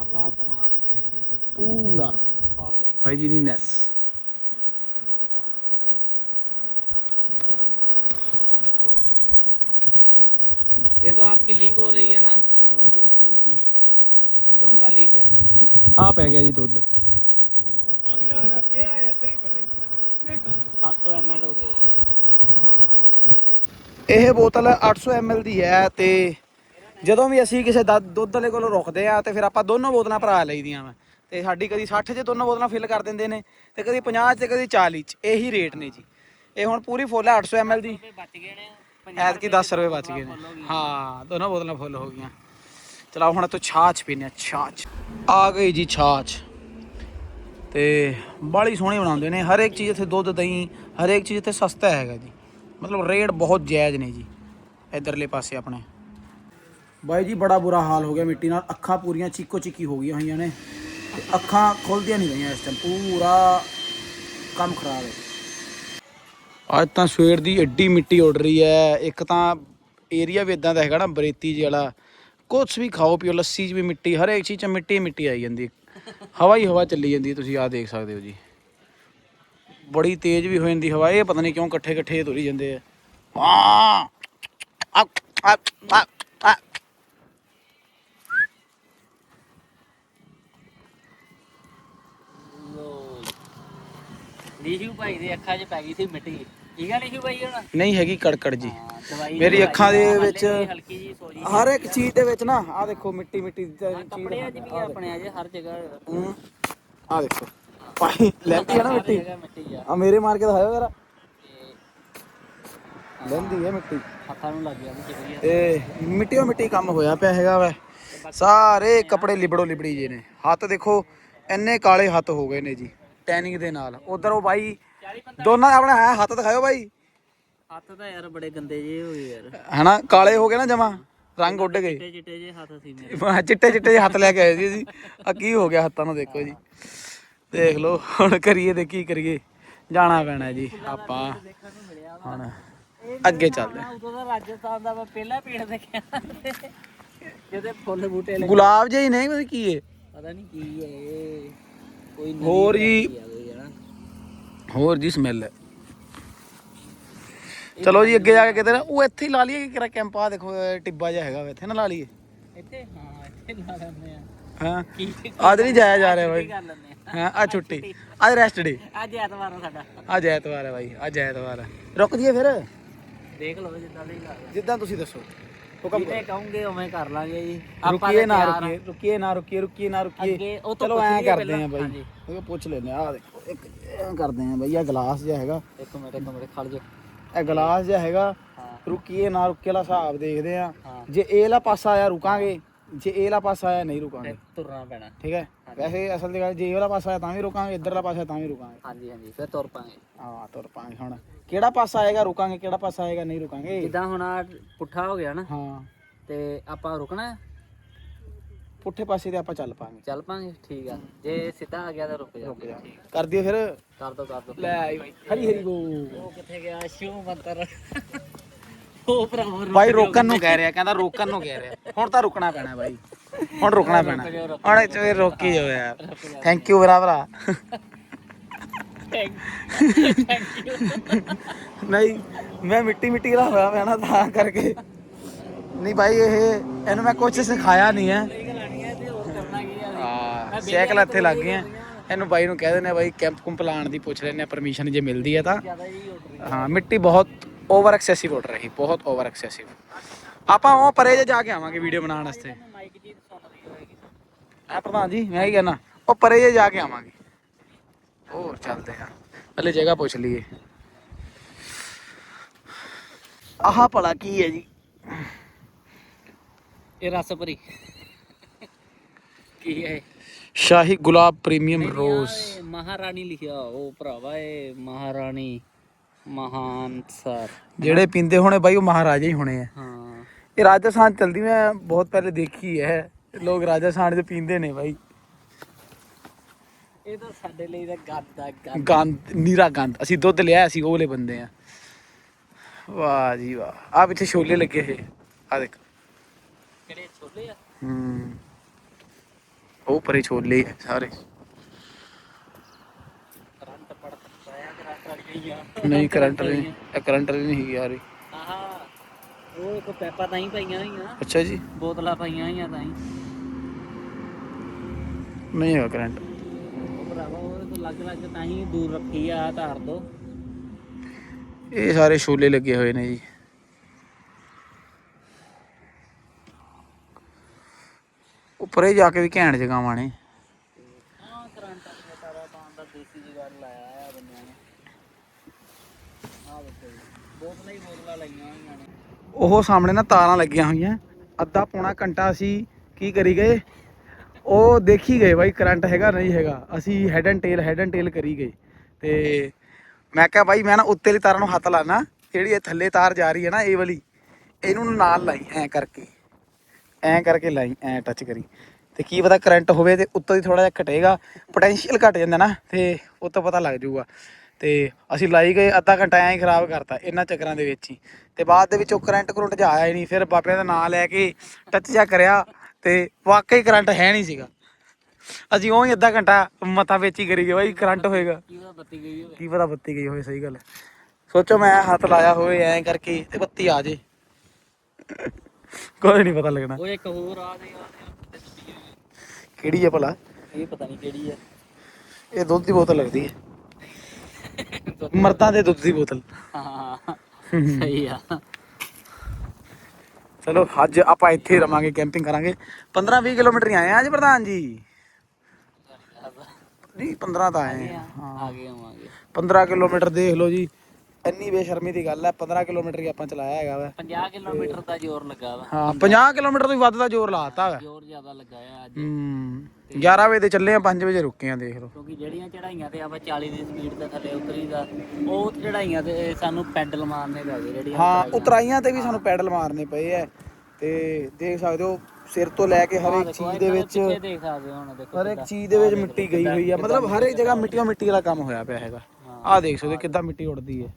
ਆਪਾਂ ਪਵਾਣ ਲੱਗੇ ਇੱਥੇ ਦੁੱਧ ਪੂਰਾ ਪਾ ਲਈ। ਹਾਈਜੀਨਿਕਨੈਸ ये तो आपकी लीक हो रही है ना डोंगा लीक है ਆ ਪੈ ਗਿਆ ਜੀ ਦੁੱਧ 700 ml हो गया जी ਇਹ ਬੋਤਲ 800 ml ਦੀ ਹੈ ਤੇ ਜਦੋਂ ਵੀ ਅਸੀਂ ਕਿਸੇ ਦਾ- ਦੁੱਧ ਵਾਲੇ ਕੋਲੋਂ ਰੁਕਦੇ ਆ ਤੇ ਫਿਰ ਆਪਾਂ ਦੋਨੋਂ ਬੋਤਲਾਂ ਭਰਾ ਲਈਦੀਆਂ ਵਾ। ਤੇ ਸਾਡੀ ਕਦੀ 60 'ਚ ਦੋਨੋਂ ਬੋਤਲਾਂ ਫਿਲ ਕਰ ਦਿੰਦੇ ਨੇ ਤੇ ਕਦੀ 50 'ਚ ਤੇ ਕਦੀ 40 'ਚ। ਇਹੀ ਰੇਟ ਨੇ ਜੀ। ਇਹ ਹੁਣ ਪੂਰੀ ਫੁੱਲ ਆ 800 ml ਦੀ ਬਚ ਗਏ ਨੇ ਐਤਕੀ 10 ਰੁਪਏ ਬਚ ਗਏ ਨੇ। ਹਾਂ, ਦੋਨੋਂ ਬੋਤਲਾਂ ਫੁੱਲ ਹੋ ਗਈਆਂ। ਚਲੋ ਹੁਣ ਤੋਂ ਛਾਛ ਪੀਨੇ ਆ ਛਾਛ ਆ ਗਈ ਜੀ ਛਾਛ ਤੇ ਬਾਲੀ ਸੋਹਣੀ ਬਣਾਉਂਦੇ ਨੇ। ਹਰ ਇੱਕ ਚੀਜ਼ ਇੱਥੇ ਦੁੱਧ, ਦਹੀਂ ਹਰ ਇੱਕ ਚੀਜ਼ ਇੱਥੇ ਸਸਤਾ ਹੈਗਾ ਜੀ। ਮਤਲਬ ਰੇਟ ਬਹੁਤ ਜਾਇਜ਼ ਨੇ ਜੀ। ਇਧਰਲੇ ਪਾਸੇ ਆਪਣੇ। ਬਾਈ ਜੀ, ਬੜਾ ਬੁਰਾ ਹਾਲ ਹੋ ਗਿਆ ਮਿੱਟੀ ਨਾਲ। ਅੱਖਾਂ ਪੂਰੀਆਂ ਚੀਕੋ ਚੀਕੀ ਹੋ ਗਈਆਂ ਹੋਈਆਂ ਨੇ। ਤੇ ਅੱਖਾਂ ਖੁੱਲਦੀਆਂ ਨਹੀਂ ਰਹੀਆਂ ਇਸ ਟਾਈਮ ਪੂਰਾ ਕੰਮ ਖਰਾਬ ਹੈ। ਅੱਜ ਤਾਂ ਸਵੇਰ ਦੀ ਐਡੀ ਮਿੱਟੀ ਉੱਡ ਰਹੀ ਹੈ। ਇੱਕ ਤਾਂ ਏਰੀਆ ਵੀ ਇਦਾਂ ਦਾ ਹੈਗਾ ਨਾ, ਬਰੇਤੀ ਜਿਹੀ ਵਾਲਾ। ਕੁਛ ਵੀ ਖਾਓ, ਪੀਓ, ਲੱਸੀ 'ਚ ਵੀ ਮਿੱਟੀ ਹਰ ਇੱਕ ਚੀਜ਼ 'ਚ ਮਿੱਟੀ ਮਿੱਟੀ ਆਈ ਜਾਂਦੀ ਹਵਾ ਹੀ ਹਵਾ ਚੱਲੀ ਜਾਂਦੀ ਤੁਸੀਂ ਆਹ ਦੇਖ ਸਕਦੇ ਹੋ ਜੀ। ਬੜੀ ਤੇਜ਼ ਵੀ ਹੋ ਜਾਂਦੀ ਹਵਾ। ਇਹ ਪਤਾ ਨਹੀਂ ਕਿਉਂ ਇਕੱਠੇ ਇਕੱਠੇ ਤੁਰੀ ਜਾਂਦੇ ਆ। ਆ ਆ ਆ ਆ ਆ ਨੀਸ਼ੂ ਭਾਈ ਦੇ ਅੱਖਾਂ 'ਚ ਪੈ ਗਈ ਸੀ ਮਿੱਟੀ। ਠੀਕ ਆ ਨੀਸ਼ੂ ਭਾਈ ਹੁਣ? ਨਹੀਂ ਹੈਗੀ ਕੜਕੜ ਜੀ। ਹਾਂ, ਦਵਾਈ ਮੇਰੀ ਅੱਖਾਂ ਦੇ ਹਾਲੇ ਵਿੱਚ ਵੀ ਹਲਕੀ ਜੀ। ਸੋਜੀ ਹਰ ਇੱਕ ਚੀਜ਼ ਦੇ ਵਿੱਚ ਨਾ ਆ ਦੇਖੋ ਮਿੱਟੀ ਮਿੱਟੀ ਦੀ ਚੀਜ਼ ਕੱਪੜਿਆਂ 'ਚ ਵੀ ਆਪਣੇ ਅਜੇ ਹਰ ਜਗ੍ਹਾ ਆ ਦੇਖੋ। ਪਾਣੀ ਲੈਂਦੀ ਹੈ ਨਾ ਮਿੱਟੀ। ਜਗ੍ਹਾ ਮਿੱਟੀ ਆ। ਆ ਮੇਰੇ ਮਾਰ ਕੇ ਦਿਖਾਓ ਯਾਰ ਤੇ ਲੈਂਦੀ ਹੈ ਮਿੱਟੀ। ਹੱਥਾਂ ਨੂੰ ਲੱਗ ਗਿਆ ਵੀ ਵਧੀਆ ਤੇ ਮਿੱਟੀਓ ਮਿੱਟੀ ਕੰਮ ਹੋਇਆ ਪਿਆ ਹੈਗਾ ਵਾ। ਸਾਰੇ ਕੱਪੜੇ ਲਿਬੜੋ ਲਿਬੜੀ ਜੇ ਨੇ। ਹੱਥ ਦੇਖੋ ਇੰਨੇ ਕਾਲੇ ਹੱਥ ਹੋ ਗਏ ਨੇ ਜੀ। ਟੈਨਿੰਗ ਦੇ ਨਾਲ। ਉਧਰ ਉਹ ਬਾਈ ਦੋਨਾਂ ਆਪਣਾ ਹੈ ਹੱਥ ਦਿਖਾਓ ਬਾਈ। ਹੱਥ ਤਾਂ ਯਾਰ ਬੜੇ ਗੰਦੇ ਜੇ ਹੋ ਗਏ ਯਾਰ। ਹਨਾ ਕਾਲੇ ਹੋ ਗਏ ਨਾ ਜਮਾ ਰੰਗ ਉੱਡ ਗਏ। ਚਿੱਟੇ ਚਿੱਟੇ ਜੇ ਹੱਥ ਸੀ ਮੇਰੇ। ਚਿੱਟੇ ਚਿੱਟੇ ਜਿਹੇ ਹੱਥ ਲੈ ਕੇ ਆਏ ਸੀ ਅਸੀਂ। ਆ ਕੀ ਹੋ ਗਿਆ ਹੱਥਾਂ ਨੂੰ ਦੇਖੋ ਜੀ। ਦੇਖ ਲਓ ਹੁਣ ਕਰੀਏ ਤੇ ਕੀ ਕਰੀਏ। ਜਾਣਾ ਪੈਣਾ ਜੀ ਆਪਾਂ। ਹੁਣ ਅੱਗੇ ਚੱਲਦੇ ਹਾਂ। ਉਦੋਂ ਦਾ ਰਾਜਸਥਾਨ ਦਾ ਮੈਂ ਪਹਿਲਾ ਪੀੜ ਦੇਖਿਆ। ਜਿਹਦੇ ਫੁੱਲ ਬੂਟੇ ਲੱਗੇ। ਗੁਲਾਬ ਜਿਹੇ ਹੀ ਨੇ ਪਤਾ ਕੀ ਹੈ ਪਤਾ ਨਹੀਂ ਕੀ ਹੈ ਕੋਈ ਨਵੀਂ ਹੋਰ ਜੀ। variety ਆ ਗਈ ਹੈ ਨਾ। ਹੋਰ ਜੀ ਸਮੈਲ ਹੈ। ਚਲੋ ਜੀ ਅੱਗੇ ਜਾ ਕੇ ਕਿਤੇ ਨਾ ਉਹ ਇੱਥੇ ਹੀ ਲਾ ਲਈਏ ਕਿ ਕਿਹੜਾ ਕੈਂਪ ਆ ਦੇਖੋ ਇਹ ਟਿੱਬਾ ਜਿਹਾ ਹੈਗਾ ਵਾ, ਇੱਥੇ ਨਾ ਲਾ ਲਈਏ। ਇੱਥੇ? ਹਾਂ ਇੱਥੇ ਲਾ ਲੈਂਦੇ ਆ। ਹਾਂ। ਕੀ ਅੱਜ ਨਹੀਂ ਜਾਇਆ ਜਾ ਰਿਹਾ ਬਾਈ। ਕਰ ਲੈਂਦੇ ਆ। ਹਾਂ ਆ ਛੁੱਟੀ। ਅੱਜ ਰੈਸਟ ਡੇ ਅੱਜ ਐਤਵਾਰ ਆ ਸਾਡਾ। ਅੱਜ ਐਤਵਾਰ ਹੈ ਬਾਈ ਅੱਜ ਐਤਵਾਰ ਹੈ ਰੁਕ ਜੀਏ ਫਿਰ। ਦੇਖ ਲਓ ਜਿੱਦਾਂ ਹੀ ਲਾ ਜਿੱਦਾਂ ਤੁਸੀਂ ਦੱਸੋ। ਹੁਕਮ ਜਿਵੇਂ ਕਹੋਗੇ ਉਵੇਂ ਕਰ ਲਾਂਗੇ ਜੀ। ਰੁਕੀਏ ਨਾ ਤਿਆਰ ਆ। ਰੁਕੀਏ ਰੁਕੀਏ ਨਾ ਰੁਕੀਏ ਰੁਕੀਏ ਨਾ ਰੁਕੀਏ। ਅੱਗੇ ਉਹ ਤੋਂ ਚਲੋ ਪੁੱਛ ਐਂ ਲਈਏ ਕਰਦੇ ਪਹਿਲਾਂ। ਆਂ ਬਾਈ। ਹਾਂਜੀ। ਉਹ ਪੁੱਛ ਲੈਨੇ ਆ ਦੇਖੋ ਇੱਕ ਐਂ ਕਰਦੇ ਆਂ ਬਾਈ ਆ ਗਲਾਸ ਜਿਹਾ ਹੈਗਾ। ਇੱਕ ਮਿੰਟ ਇੱਕ ਮਿੰਟ ਖੜ ਜਾ। ਇਹ ਗਲਾਸ ਜਿਹਾ ਹੈਗਾ। ਹਾਂ। ਰੁਕੀਏ ਨਾ ਰੁਕੀਏ ਵਾਲਾ ਹਿਸਾਬ ਦੇਖਦੇ ਆ ਹਾਂ। ਜੇ ਇਹ ਵਾਲਾ ਪਾਸਾ ਆਇਆ ਰੁਕਾਂਗੇ। ਜੇ ਇਹ ਵਾਲਾ ਪਾਸਾ ਆਇਆ ਨਹੀਂ ਰੁਕਾਂਗੇ। ਤੁਰਨਾ ਪੈਣਾ। ਠੀਕ ਹੈ? ਵੈਸੇ ਅਸਲ ਦੀ ਗੱਲ ਜੇ ਇਹ ਵਾਲਾ ਪਾਸਾ ਆਇਆ ਤਾਂ ਵੀ ਰੁਕਾਂਗੇ। ਇੱਧਰਲਾ ਪਾਸਾ ਆਇਆ ਤਾਂ ਵੀ ਰੁਕਾਂਗੇ। ਹਾਂਜੀ ਹਾਂਜੀ। ਫਿਰ ਤੁਰ ਪਾਂਗੇ। ਹਾਂ ਤੁਰ ਪਾਂਗੇ ਹੁਣ। ਕਿਹੜਾ ਪਾਸਾ ਆਏਗਾ ਰੁਕਾਂਗੇ ਕਿਹੜਾ ਪਾਸਾ ਆਏਗਾ ਨਹੀਂ ਰੁਕਾਂਗੇ? ਜਿੱਦਾਂ ਹੁਣ ਆ ਪੁੱਠਾ ਹੋ ਗਿਆ ਨਾ ਹਾਂ। ਤੇ ਆਪਾਂ ਰੁਕਣਾ ਹੈ? ਪੁੱਠੇ ਪਾਸੇ ਤੇ ਆਪਾਂ ਚੱਲ ਪਾਂਗੇ। ਚੱਲ ਪਾਂਗੇ ਠੀਕ ਆ। ਜੇ ਸਿੱਧਾ ਆ ਗਿਆ ਤਾਂ ਰੁਕ ਜਾ। ਜਾ। ਕਰ ਦਈਏ ਫਿਰ। ਕਰ ਦੋ ਕਰ ਦੋ। ਲੈ ਆਈ ਬਾਈ। ਹਰੀ ਹਰੀ ਬੋ। ਉਹ ਕਿੱਥੇ ਗਿਆ? ਸ਼ਿਵ ਮੰਤਰ। ਉਹ ਭਰਾਵਾ ਬਾਈ ਰੋਕਣ ਨੂੰ ਕਹਿ ਰਿਹਾ ਕਹਿੰਦਾ ਰੋਕਣ ਨੂੰ ਕਹਿ ਰਿਹਾ। ਹੁਣ ਤਾਂ ਰੁਕਣਾ ਪੈਣਾ ਬਾਈ। ਹੁਣ ਰੁਕਣਾ ਪੈਣਾ। ਹੁਣ ਇਹ 'ਚ ਰੋਕੀ ਜਾਓ ਯਾਰ। ਥੈਂਕ ਯੂ ਭਰਾ ਭਰਾ। ਥੈਂਕ ਯੂ ਨਹੀਂ ਮੈਂ ਮਿੱਟੀ ਮਿੱਟੀ ਦਾ ਹੋਇਆ ਪਿਆ ਨਾ ਤਾਂ ਕਰਕੇ। ਨਹੀਂ ਬਾਈ ਇਹ ਇਹਨੂੰ ਮੈਂ ਕੁਝ ਸਿਖਾਇਆ ਨਹੀਂ ਹੈ। ਲਾਣੀ ਸਾਈਕਲ ਇੱਥੇ ਲੱਗ ਗਏ ਆ ਇਹਨੂੰ ਬਾਈ ਨੂੰ ਕਹਿ ਦਿੰਦੇ ਆ ਬਾਈ ਕੈਂਪ ਕੁੰਪ ਲਾਉਣ ਦੀ ਪੁੱਛ ਲੈਂਦੇ ਆ ਪਰਮਿਸ਼ਨ ਜੇ ਮਿਲਦੀ ਹੈ ਤਾਂ। ਹਾਂ ਮਿੱਟੀ ਬਹੁਤ ਓਵਰ ਐਕਸੈਸਿਵ ਉੱਡ ਰਹੀ ਬਹੁਤ ਓਵਰ ਐਕਸੈਸਿਵ ਆਪਾਂ ਉਹ ਪਰੇ ਜੇ ਜਾ ਕੇ ਆਵਾਂਗੇ ਵੀਡੀਓ ਬਣਾਉਣ ਵਾਸਤੇ। ਆ ਪ੍ਰਧਾਨ ਜੀ ਮੈਂ ਹੀ ਕਹਿਣਾ ਉਹ ਪਰੇ ਜੇ ਜਾ ਕੇ ਆਵਾਂਗੇ। ਹੋਰ ਚੱਲਦੇ ਆ ਪਹਿਲੇ ਜਗ੍ਹਾ ਪੁੱਛ ਲਈਏ। ਆਹ ਭਲਾ ਕੀ ਹੈ ਜੀ? ਇਹ ਰਸ ਭਰੀ ਕੀ ਹੈ ਸ਼ਾਹੀ ਗੁਲਾਬ ਪ੍ਰੀਮੀਅਮ ਰੋਜ਼। ਮਹਾਰਾਣੀ ਲਿਖਿਆ ਉਹ ਭਰਾਵਾ ਇਹ ਮਹਾਰਾਣੀ ਮਹਾਨ ਸਰ। ਜਿਹੜੇ ਪੀਂਦੇ ਹੋਣੇ ਬਾਈ ਉਹ ਮਹਾਰਾਜਾ ਹੀ ਹੋਣੇ ਆ। ਹਾਂ। ਇਹ ਰਾਜਸਥਾਨ ਚਲਦੀ ਮੈਂ ਬਹੁਤ ਪਹਿਲੇ ਦੇਖੀ ਹੈ। ਲੋਕ ਰਾਜਸਥਾਨ 'ਚ ਪੀਂਦੇ ਨੇ ਬਾਈ। ਇਹ ਤਾਂ ਸਾਡੇ ਲਈ ਤਾਂ ਗੰਦ ਆ ਗੰਦ। ਗੰਦ ਨੀਰਾ ਗੰਦ। ਅਸੀਂ ਦੁੱਧ ਲਿਆ ਅਸੀਂ ਉਹ ਵਾਲੇ ਬੰਦੇ ਆ। ਵਾਹ ਜੀ ਵਾਹ। ਆ ਪਿੱਛੇ ਛੋਲੇ ਲੱਗੇ ਹੋਏ। ਆ ਦੇਖ। ਕਿਹੜੇ ਛੋਲੇ ਆ? ਹੂੰ। ਉਹ ਪਰੇ ਛੋਲੇ ਆ ਸਾਰੇ। ਕਰੰਟ ਪੜ ਪਾਇਆ ਕਰੰਟ ਅੜ ਗਈ ਆ। ਨਹੀਂ ਕਰੰਟ ਨਹੀਂ। ਇਹ ਕਰੰਟ ਨਹੀਂ ਹੈਗੀ ਯਾਰ। ਇਹ। ਆਹਾ ਉਹ ਇੱਕ ਪੈਪਾ ਤਾਂ ਹੀ ਪਈਆਂ ਹੋਈਆਂ। ਅੱਛਾ ਜੀ। ਬੋਤਲਾਂ ਪਈਆਂ ਹੋਈਆਂ ਤਾਂ ਹੀ ਨਹੀਂ ਹੈਗਾ ਕਰੰਟ। ਉਹ ਭਰਾਵਾ ਉਹ ਤੋਂ ਲੱਗ ਲੱਗ ਤਾਂ ਹੀ ਦੂਰ ਰੱਖੀ ਆ ਧਾਰ ਦੋ ਇਹ ਸਾਰੇ ਛੋਲੇ ਲੱਗੇ ਹੋਏ ਨੇ ਜੀ। ਉੱਪਰੇ ਜਾ ਕੇ ਵੀ ਘੈਂਟ ਜਗਾਵਾਂ ਨੇ। ਹਾਂ ਕਰੰਟ ਦਾ ਤਾਰਾ ਪਾਉਣ ਦਾ ਦੇਸੀ ਜੁਗਾੜ ਲਾਇਆ ਆ ਬੰਦਿਆਂ ਨੇ। ਆ ਜੀ ਬੋਤਲਾਂ ਹੀ ਬੋਤਲਾਂ ਲਾਈਆਂ ਹੋਈਆਂ ਨੇ। ਉਹ ਸਾਹਮਣੇ ਨਾ ਤਾਰਾਂ ਲੱਗੀਆਂ ਹੋਈਆਂ। ਅੱਧਾ ਪੌਣਾ ਘੰਟਾ ਅਸੀਂ ਕੀ ਕਰੀ ਗਏ? ਉਹ ਦੇਖੀ ਗਏ ਬਾਈ, ਕਰੰਟ ਹੈਗਾ, ਨਹੀਂ ਹੈਗਾ। ਅਸੀਂ head and tail head and tail ਕਰੀ ਗਏ। ਤੇ ਮੈਂ ਕਿਹਾ ਬਾਈ, ਮੈਂ ਨਾ ਉੱਤੇ ਵਾਲੀ ਤਾਰਾਂ ਨੂੰ ਹੱਥ ਲਾਣਾ ਜਿਹੜੀ ਇਹ ਥੱਲੇ ਤਾਰ ਜਾ ਰਹੀ ਹੈ ਨਾ, ਇਹ ਵਾਲੀ, ਇਹਨੂੰ ਨਾਲ ਲਾਈ, ਐ ਕਰਕੇ। ਐ ਕਰਕੇ ਲਾਈ, ਐ ਟੱਚ ਕਰੀ। ਤੇ ਕੀ ਪਤਾ ਕਰੰਟ ਹੋਵੇ ਤੇ ਉੱਤੋਂ ਦੀ ਥੋੜਾ ਜਿਹਾ ਘਟੇਗਾ ਪੋਟੈਂਸ਼ੀਅਲ ਘਟ ਜਾਂਦਾ ਨਾ, ਤੇ ਉਹ ਤੋਂ ਪਤਾ ਲੱਗ ਜਾਊਗਾ। ਤੇ ਅਸੀਂ ਲਾਈ ਗਏ, ਅੱਧਾ ਘੰਟਾ ਐਂ ਹੀ ਖਰਾਬ ਕਰਤਾ, ਇਹਨਾਂ ਚੱਕਰਾਂ ਦੇ ਵਿੱਚ ਹੀ। ਤੇ ਬਾਅਦ ਦੇ ਵਿੱਚ ਉਹ ਕਰੰਟ ਕਰੰਟ ਜਾ ਆਇਆ ਹੀ ਨਹੀਂ, ਫਿਰ ਬਾਬਿਆਂ ਦਾ ਨਾਂ ਲੈ ਕੇ ਟੱਚ ਜਾ ਕਰਿਆ। ਤੇ ਵਾਕਈ ਕਰੰਟ ਹੈ ਨਹੀਂ ਸੀਗਾ। ਅਸੀਂ ਉਹ ਹੀ ਅੱਧਾ ਘੰਟਾ ਮੱਥਾ ਵਿੱਚ ਹੀ ਕਰੀ ਗਏ ਬਾਈ ਕਰੰਟ ਹੋਏਗਾ। ਕੀ ਉਹਦਾ ਬੱਤੀ ਗਈ ਹੋਵੇ ਕੀ ਪਤਾ ਬੱਤੀ ਗਈ ਹੋਵੇ ਸਹੀ ਗੱਲ ਹੈ। ਸੋਚੋ ਮੈਂ ਹੱਥ ਲਾਇਆ ਹੋਵੇ ਐਂ ਕਰਕੇ ਤੇ ਬੱਤੀ ਆ ਜੇ। ਕੋਈ ਨਹੀਂ ਪਤਾ ਲੱਗਣਾ। ਉਹ ਇੱਕ ਹੋਰ ਆ ਦੇ ਆ ਦੇ ਕਿਹੜੀ ਹੈ ਭਲਾ? ਇਹ ਪਤਾ ਨਹੀਂ ਕਿਹੜੀ ਆ। ਇਹ ਦੁੱਧ ਦੀ ਬੋਤਲ ਲੱਗਦੀ ਹੈ। ਮਰਦਾਂ ਦੇ ਦੁੱਧ ਦੀ ਬੋਤਲ। ਹਾਂ। ਸਹੀ ਆ। ਚਲੋ ਅੱਜ ਆਪਾਂ ਇੱਥੇ ਰਵਾਂਗੇ ਕੈਂਪਿੰਗ ਕਰਾਂਗੇ। 15 20 ਕਿਲੋਮੀਟਰ ਹੀ ਆਏ ਆ ਅੱਜ ਪ੍ਰਧਾਨ ਜੀ। ਨਹੀਂ 15 ਤਾਂ ਆਏ ਆ। ਹਾਂ। ਆ ਗਏ ਆਵਾਂਗੇ। 15 ਕਿਲੋਮੀਟਰ ਦੇਖ ਲਓ ਜੀ। ਇੰਨੀ ਬੇਸ਼ਰਮੀ ਦੀ ਗੱਲ ਹੈ 15 ਕਿਲੋਮੀਟਰ ਹੀ ਆਪਾਂ ਚਲਾਇਆ ਹੈਗਾ ਵਾ। 50 ਕਿਲੋਮੀਟਰ ਦਾ ਜ਼ੋਰ ਲੱਗਾ ਵਾ। ਹਾਂ 50 ਕਿਲੋਮੀਟਰ ਤੋਂ ਵੀ ਵੱਧ ਦਾ ਜ਼ੋਰ ਲਾਤਾ ਹੈਗਾ ਜ਼ੋਰ ਜ਼ਿਆਦਾ ਲੱਗਾ ਆ ਅੱਜ। ਹੂੰ। 11 ਵਜੇ ਤੇ ਚੱਲੇ ਆ 5 ਵਜੇ ਰੁਕੇ ਆ ਦੇਖ ਲਓ। ਕਿਉਂਕਿ ਜਿਹੜੀਆਂ ਚੜਾਈਆਂ ਤੇ ਆਪਾਂ 40 ਦੀ ਸਪੀਡ ਤੇ ਥੱਲੇ ਉਤਰੀਦਾ ਉਹ ਚੜਾਈਆਂ ਤੇ ਸਾਨੂੰ ਪੈਡਲ ਮਾਰਨੇ ਪੈ ਗਏ ਜਿਹੜੀਆਂ ਹਾਂ ਉਤਰਾਈਆਂ। ਤੇ ਵੀ ਸਾਨੂੰ ਪੈਡਲ ਮਾਰਨੇ ਪਏ ਐ ਤੇ ਦੇਖ ਸਕਦੇ ਹੋ ਸਿਰ ਤੋਂ ਲੈ ਕੇ ਹਰ ਇੱਕ ਚੀਜ਼ ਦੇ ਵਿੱਚ ਦੇਖ ਸਕਦੇ ਹੋ ਹੁਣ ਦੇਖੋ ਹਰ ਇੱਕ ਚੀਜ਼ ਦੇ ਵਿੱਚ ਮਿੱਟੀ ਗਈ ਹੋਈ ਆ ਮਤਲਬ ਹਰ ਇੱਕ ਜਗ੍ਹਾ ਮਿੱਟੀਆਂ ਮਿੱਟੀ ਵਾਲਾ ਕੰਮ ਹੋਇਆ ਪਿਆ ਹੈਗਾ। ਆਹ ਦੇਖ ਸਕਦੇ ਕਿੱਦਾਂ ਮਿੱਟੀ ਉੱਡਦੀ ਹੈ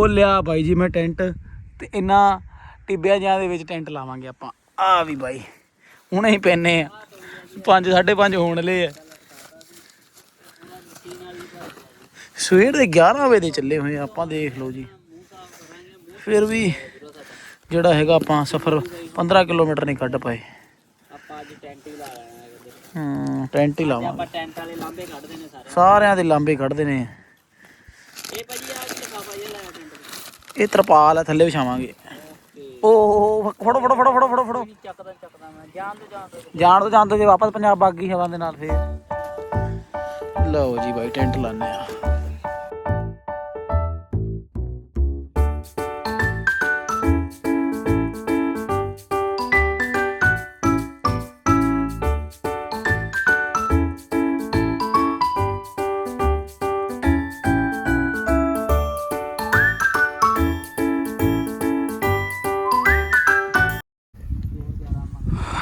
ਖੋਲ ਲਿਆ ਬਾਈ ਜੀ ਮੈਂ ਟੈਂਟ ਤੇ ਇਹਨਾਂ ਟਿੱਬਿਆਂ ਜਿਹਾਂ ਦੇ ਵਿੱਚ ਟੈਂਟ ਲਾਵਾਂਗੇ ਆਪਾਂ। ਆ ਵੀ ਬਾਈ ਹੁਣੇ ਹੀ ਪੈਨੇ ਆ। 5 5:30 ਹੋਣ ਲਏ ਆ। ਸਵੇਰ ਦੇ 11 ਵਜੇ ਦੇ ਚੱਲੇ ਹੋਏ ਆ ਆਪਾਂ ਦੇਖ ਲਓ ਜੀ। ਫਿਰ ਵੀ ਜਿਹੜਾ ਹੈਗਾ ਆਪਾਂ ਸਫ਼ਰ 15 ਕਿਲੋਮੀਟਰ ਨਹੀਂ ਕੱਢ ਪਾਏ। ਆਪਾਂ ਅੱਜ ਟੈਂਟ ਹੀ ਲਾਇਆ ਹੈ ਕਹਿੰਦੇ ਹੂੰ ਟੈਂਟ ਹੀ ਲਾਵਾਂਗੇ ਆਪਾਂ ਟੈਂਟ ਵਾਲੇ ਲਾਂਬੇ ਕੱਢਦੇ ਨੇ ਸਾਰੇ। ਸਾਰਿਆਂ ਦੇ ਲਾਂਬੇ ਕੱਢਦੇ ਨੇ। ਇਹ ਭਾਜੀ ਆ ਕੀ ਲਿਖਾਫਾ ਜਿਹਾ ਲਾਇਆ ਟੈਂਟ ਤੇ ਇਹ ਤਰਪਾਲ ਆ, ਥੱਲੇ ਵਿਛਾਵਾਂਗੇ। ਓਹ ਫੜੋ ਫੜੋ ਫੜੋ ਫੜੋ ਫੜੋ ਫੜੋ। ਚੱਕਦਾ ਚੱਕਦਾ ਮੈਂ ਜਾਣ ਤੋਂ ਜਾਣ ਤੋਂ ਜਾਣ ਤੋਂ ਜਾਂਦੇ ਜੇ ਵਾਪਸ ਪੰਜਾਬ ਬਾਗੀ ਹਵਾ ਦੇ ਨਾਲ ਫੇਰ। ਲਓ ਜੀ ਬਾਈ, ਟੈਂਟ ਲਾਣੇ ਆ।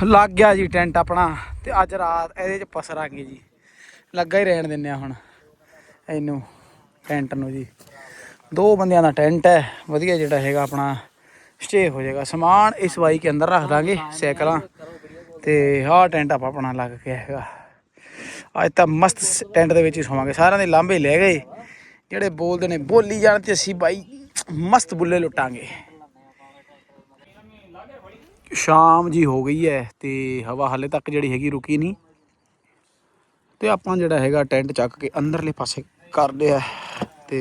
ਲੱਗ ਗਿਆ ਜੀ ਟੈਂਟ ਆਪਣਾ ਤੇ ਅੱਜ ਰਾਤ ਇਹਦੇ ਚ ਪਸਰਾਂਗੇ ਜੀ। ਲੱਗਾ ਹੀ ਰਹਿਣ ਦਿੰਨੇ ਆ ਹੁਣ ਇਹਨੂੰ, ਟੈਂਟ ਨੂੰ ਜੀ। ਦੋ ਬੰਦਿਆਂ ਦਾ ਟੈਂਟ ਹੈ, ਵਧੀਆ ਜਿਹੜਾ ਹੈਗਾ ਆਪਣਾ ਸਟੇ ਹੋ ਜਾਏਗਾ। ਸਮਾਨ ਇਸ ਬਾਈ ਕੇ ਅੰਦਰ ਰੱਖ ਦਾਂਗੇ ਸਾਈਕਲਾਂ ਤੇ ਆਹ ਟੈਂਟ ਆਪਾਂ ਆਪਣਾ ਲੱਗ ਗਿਆ ਹੈਗਾ। ਅੱਜ ਤਾਂ ਮਸਤ ਸ- ਟੈਂਟ ਦੇ ਵਿੱਚ ਹੀ ਸੋਵਾਂਗੇ। ਸਾਰਿਆਂ ਦੇ ਲਾਂਭੇ ਲੈ ਗਏ, ਜਿਹੜੇ ਬੋਲਦੇ ਨੇ ਬੋਲੀ ਜਾਣ ਤੇ ਅਸੀਂ ਬਾਈ ਮਸਤ ਬੁੱਲੇ ਲੁੱਟਾਂਗੇ। ਸ਼ਾਮ ਜੀ ਹੋ ਗਈ ਹੈ ਤੇ ਹਵਾ ਹਾਲੇ ਤੱਕ ਜਿਹੜੀ ਹੈਗੀ ਰੁਕੀ ਨਹੀਂ। ਤੇ ਆਪਾਂ ਜਿਹੜਾ ਹੈਗਾ ਟੈਂਟ ਚੱਕ ਕੇ ਅੰਦਰਲੇ ਪਾਸੇ ਕਰ ਲਿਆ ਤੇ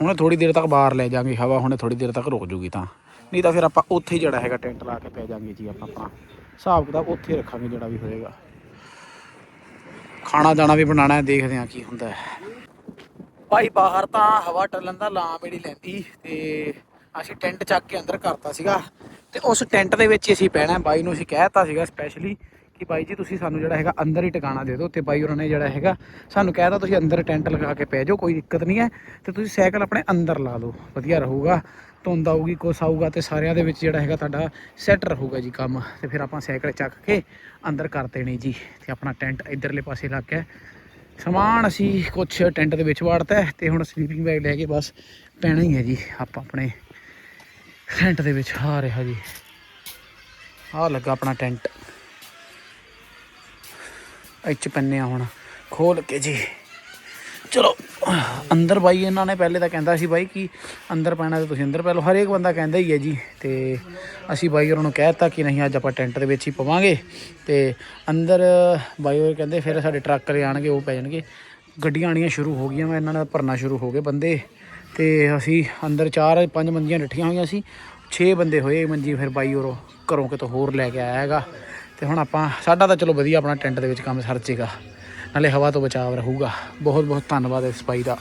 ਹੁਣੇ ਥੋੜੀ ਦੇਰ ਤੱਕ ਬਾਹਰ ਲੈ ਜਾਾਂਗੇ ਹਵਾ ਹੁਣੇ ਥੋੜੀ ਦੇਰ ਤੱਕ ਰੁਕ ਜੂਗੀ ਤਾਂ। ਨਹੀਂ ਤਾਂ ਫਿਰ ਆਪਾਂ ਉੱਥੇ ਹੀ ਜਿਹੜਾ ਹੈਗਾ ਟੈਂਟ ਲਾ ਕੇ ਪੈ ਜਾਾਂਗੇ ਜੀ ਆਪਾਂ ਆਪਣਾ ਹਿਸਾਬ ਕਿਤਾਬ ਉੱਥੇ ਹੀ ਰੱਖਾਂਗੇ ਜਿਹੜਾ ਵੀ ਹੋਏਗਾ। ਖਾਣਾ ਦਾਣਾ ਵੀ ਬਣਾਉਣਾ ਹੈ, ਦੇਖਦੇ ਹਾਂ ਕੀ ਹੁੰਦਾ ਹੈ। ਭਾਈ ਬਾਹਰ ਤਾਂ ਹਵਾ ਟੱਲਣ ਦਾ ਲਾਂ ਬੜੀ ਲੈਂਦੀ ਤੇ ਅਸੀਂ ਟੈਂਟ ਚੱਕ ਕੇ ਅੰਦਰ ਕਰਤਾ ਸੀਗਾ। ਤੇ ਉਸ ਟੈਂਟ ਦੇ ਵਿੱਚ ਹੀ ਅਸੀਂ ਪੈਣਾ। ਬਾਈ ਨੂੰ ਅਸੀਂ ਕਹਿਤਾ ਸੀਗਾ ਸਪੈਸ਼ਲੀ ਕਿ ਬਾਈ ਜੀ ਤੁਸੀਂ ਸਾਨੂੰ ਜਿਹੜਾ ਹੈਗਾ ਅੰਦਰ ਹੀ ਟਿਕਾਣਾ ਦੇ ਦਿਓ ਤੇ ਬਾਈ ਉਹਨਾਂ ਨੇ ਜਿਹੜਾ ਹੈਗਾ ਸਾਨੂੰ ਕਹਿਤਾ ਤੁਸੀਂ ਅੰਦਰ ਟੈਂਟ ਲਗਾ ਕੇ ਪੈ ਜਾਓ, ਕੋਈ ਦਿੱਕਤ ਨਹੀਂ ਹੈ ਤੇ ਤੁਸੀਂ ਸਾਈਕਲ ਆਪਣੇ ਅੰਦਰ ਲਾ ਲਓ ਵਧੀਆ ਰਹੂਗਾ। ਧੁੰਦ ਆਊਗੀ, ਕੁਛ ਆਊਗਾ ਤੇ ਸਾਰਿਆਂ ਦੇ ਵਿੱਚ ਜਿਹੜਾ ਹੈਗਾ ਤੁਹਾਡਾ ਸੈੱਟ ਰਹੂਗਾ ਜੀ ਕੰਮ। ਤੇ ਫਿਰ ਆਪਾਂ ਸਾਈਕਲ ਚੱਕ ਕੇ ਅੰਦਰ ਕਰ ਦੇਣੀ ਜੀ ਤੇ ਆਪਣਾ ਟੈਂਟ ਇਧਰਲੇ ਪਾਸੇ ਲੱਗ ਗਿਆ। ਸਮਾਨ ਅਸੀਂ ਕੁਛ ਟੈਂਟ ਦੇ ਵਿੱਚ ਵਾੜਤਾ ਹੈ ਤੇ ਹੁਣ ਸਲੀਪਿੰਗ ਬੈਗ ਲੈ ਕੇ ਬਸ ਪੈਣਾ ਹੀ ਹੈ ਜੀ, ਆਪਾਂ ਆਪਣੇ ਟੈਂਟ ਦੇ ਵਿੱਚ, ਆ ਰਿਹਾ ਜੀ। ਆ ਲੱਗਾ ਆਪਣਾ ਟੈਂਟ। ਇੱਚ ਪੰਨੇ ਆ ਹੁਣ, ਖੋਲ ਕੇ ਜੀ। ਚਲੋ, ਅੰਦਰ ਬਾਈ ਇਹਨਾਂ ਨੇ ਪਹਿਲੇ ਤਾਂ ਕਹਿੰਦਾ ਸੀ ਬਾਈ ਕਿ ਅੰਦਰ ਪੈਣਾ ਤੇ ਤੁਸੀਂ ਅੰਦਰ ਪੈ ਲਓ ਹਰੇਕ ਬੰਦਾ ਕਹਿੰਦਾ ਹੀ ਹੈ ਜੀ, ਤੇ ਅਸੀਂ ਬਾਈ ਉਹਨਾਂ ਨੂੰ ਕਹਿਤਾ ਕਿ ਨਹੀਂ, ਅੱਜ ਆਪਾਂ ਟੈਂਟ ਦੇ ਵਿੱਚ ਹੀ ਪਵਾਂਗੇ। ਤੇ ਅੰਦਰ ਬਾਈ ਉਹ ਕਹਿੰਦੇ ਫਿਰ ਸਾਡੇ ਟਰੱਕ ਵਾਲੇ ਆਣਗੇ, ਉਹ ਪੈ ਜਾਣਗੇ। ਗੱਡੀਆਂ ਆਣੀਆਂ ਸ਼ੁਰੂ ਹੋ ਗਈਆਂ ਵਾ, ਇਹਨਾਂ ਦਾ ਭਰਨਾ ਸ਼ੁਰੂ ਹੋ ਗਏ ਬੰਦੇ। ਤੇ ਅਸੀਂ ਅੰਦਰ ਚਾਰ ਪੰਜ ਮੰਜੀਆਂ ਡੱਠੀਆਂ ਹੋਈਆਂ ਸੀ। 6 ਬੰਦੇ ਹੋਏ ਮੰਜੀ ਫਿਰ ਬਾਈ ਉਹ ਘਰੋਂ ਕਿਤੋਂ ਹੋਰ ਲੈ ਕੇ ਆਇਆ ਹੈਗਾ। ਤੇ ਹੁਣ ਆਪਾਂ ਸਾਡਾ ਤਾਂ ਚਲੋ ਵਧੀਆ ਆਪਣਾ ਟੈਂਟ ਦੇ ਵਿੱਚ ਕੰਮ ਸਰਚੇਗਾ ਨਾਲੇ ਹਵਾ ਤੋਂ ਬਚਾਵ ਰਹੂਗਾ। ਬਹੁਤ ਬਹੁਤ ਧੰਨਵਾਦ ਇਸ ਬਾਈ ਦਾ।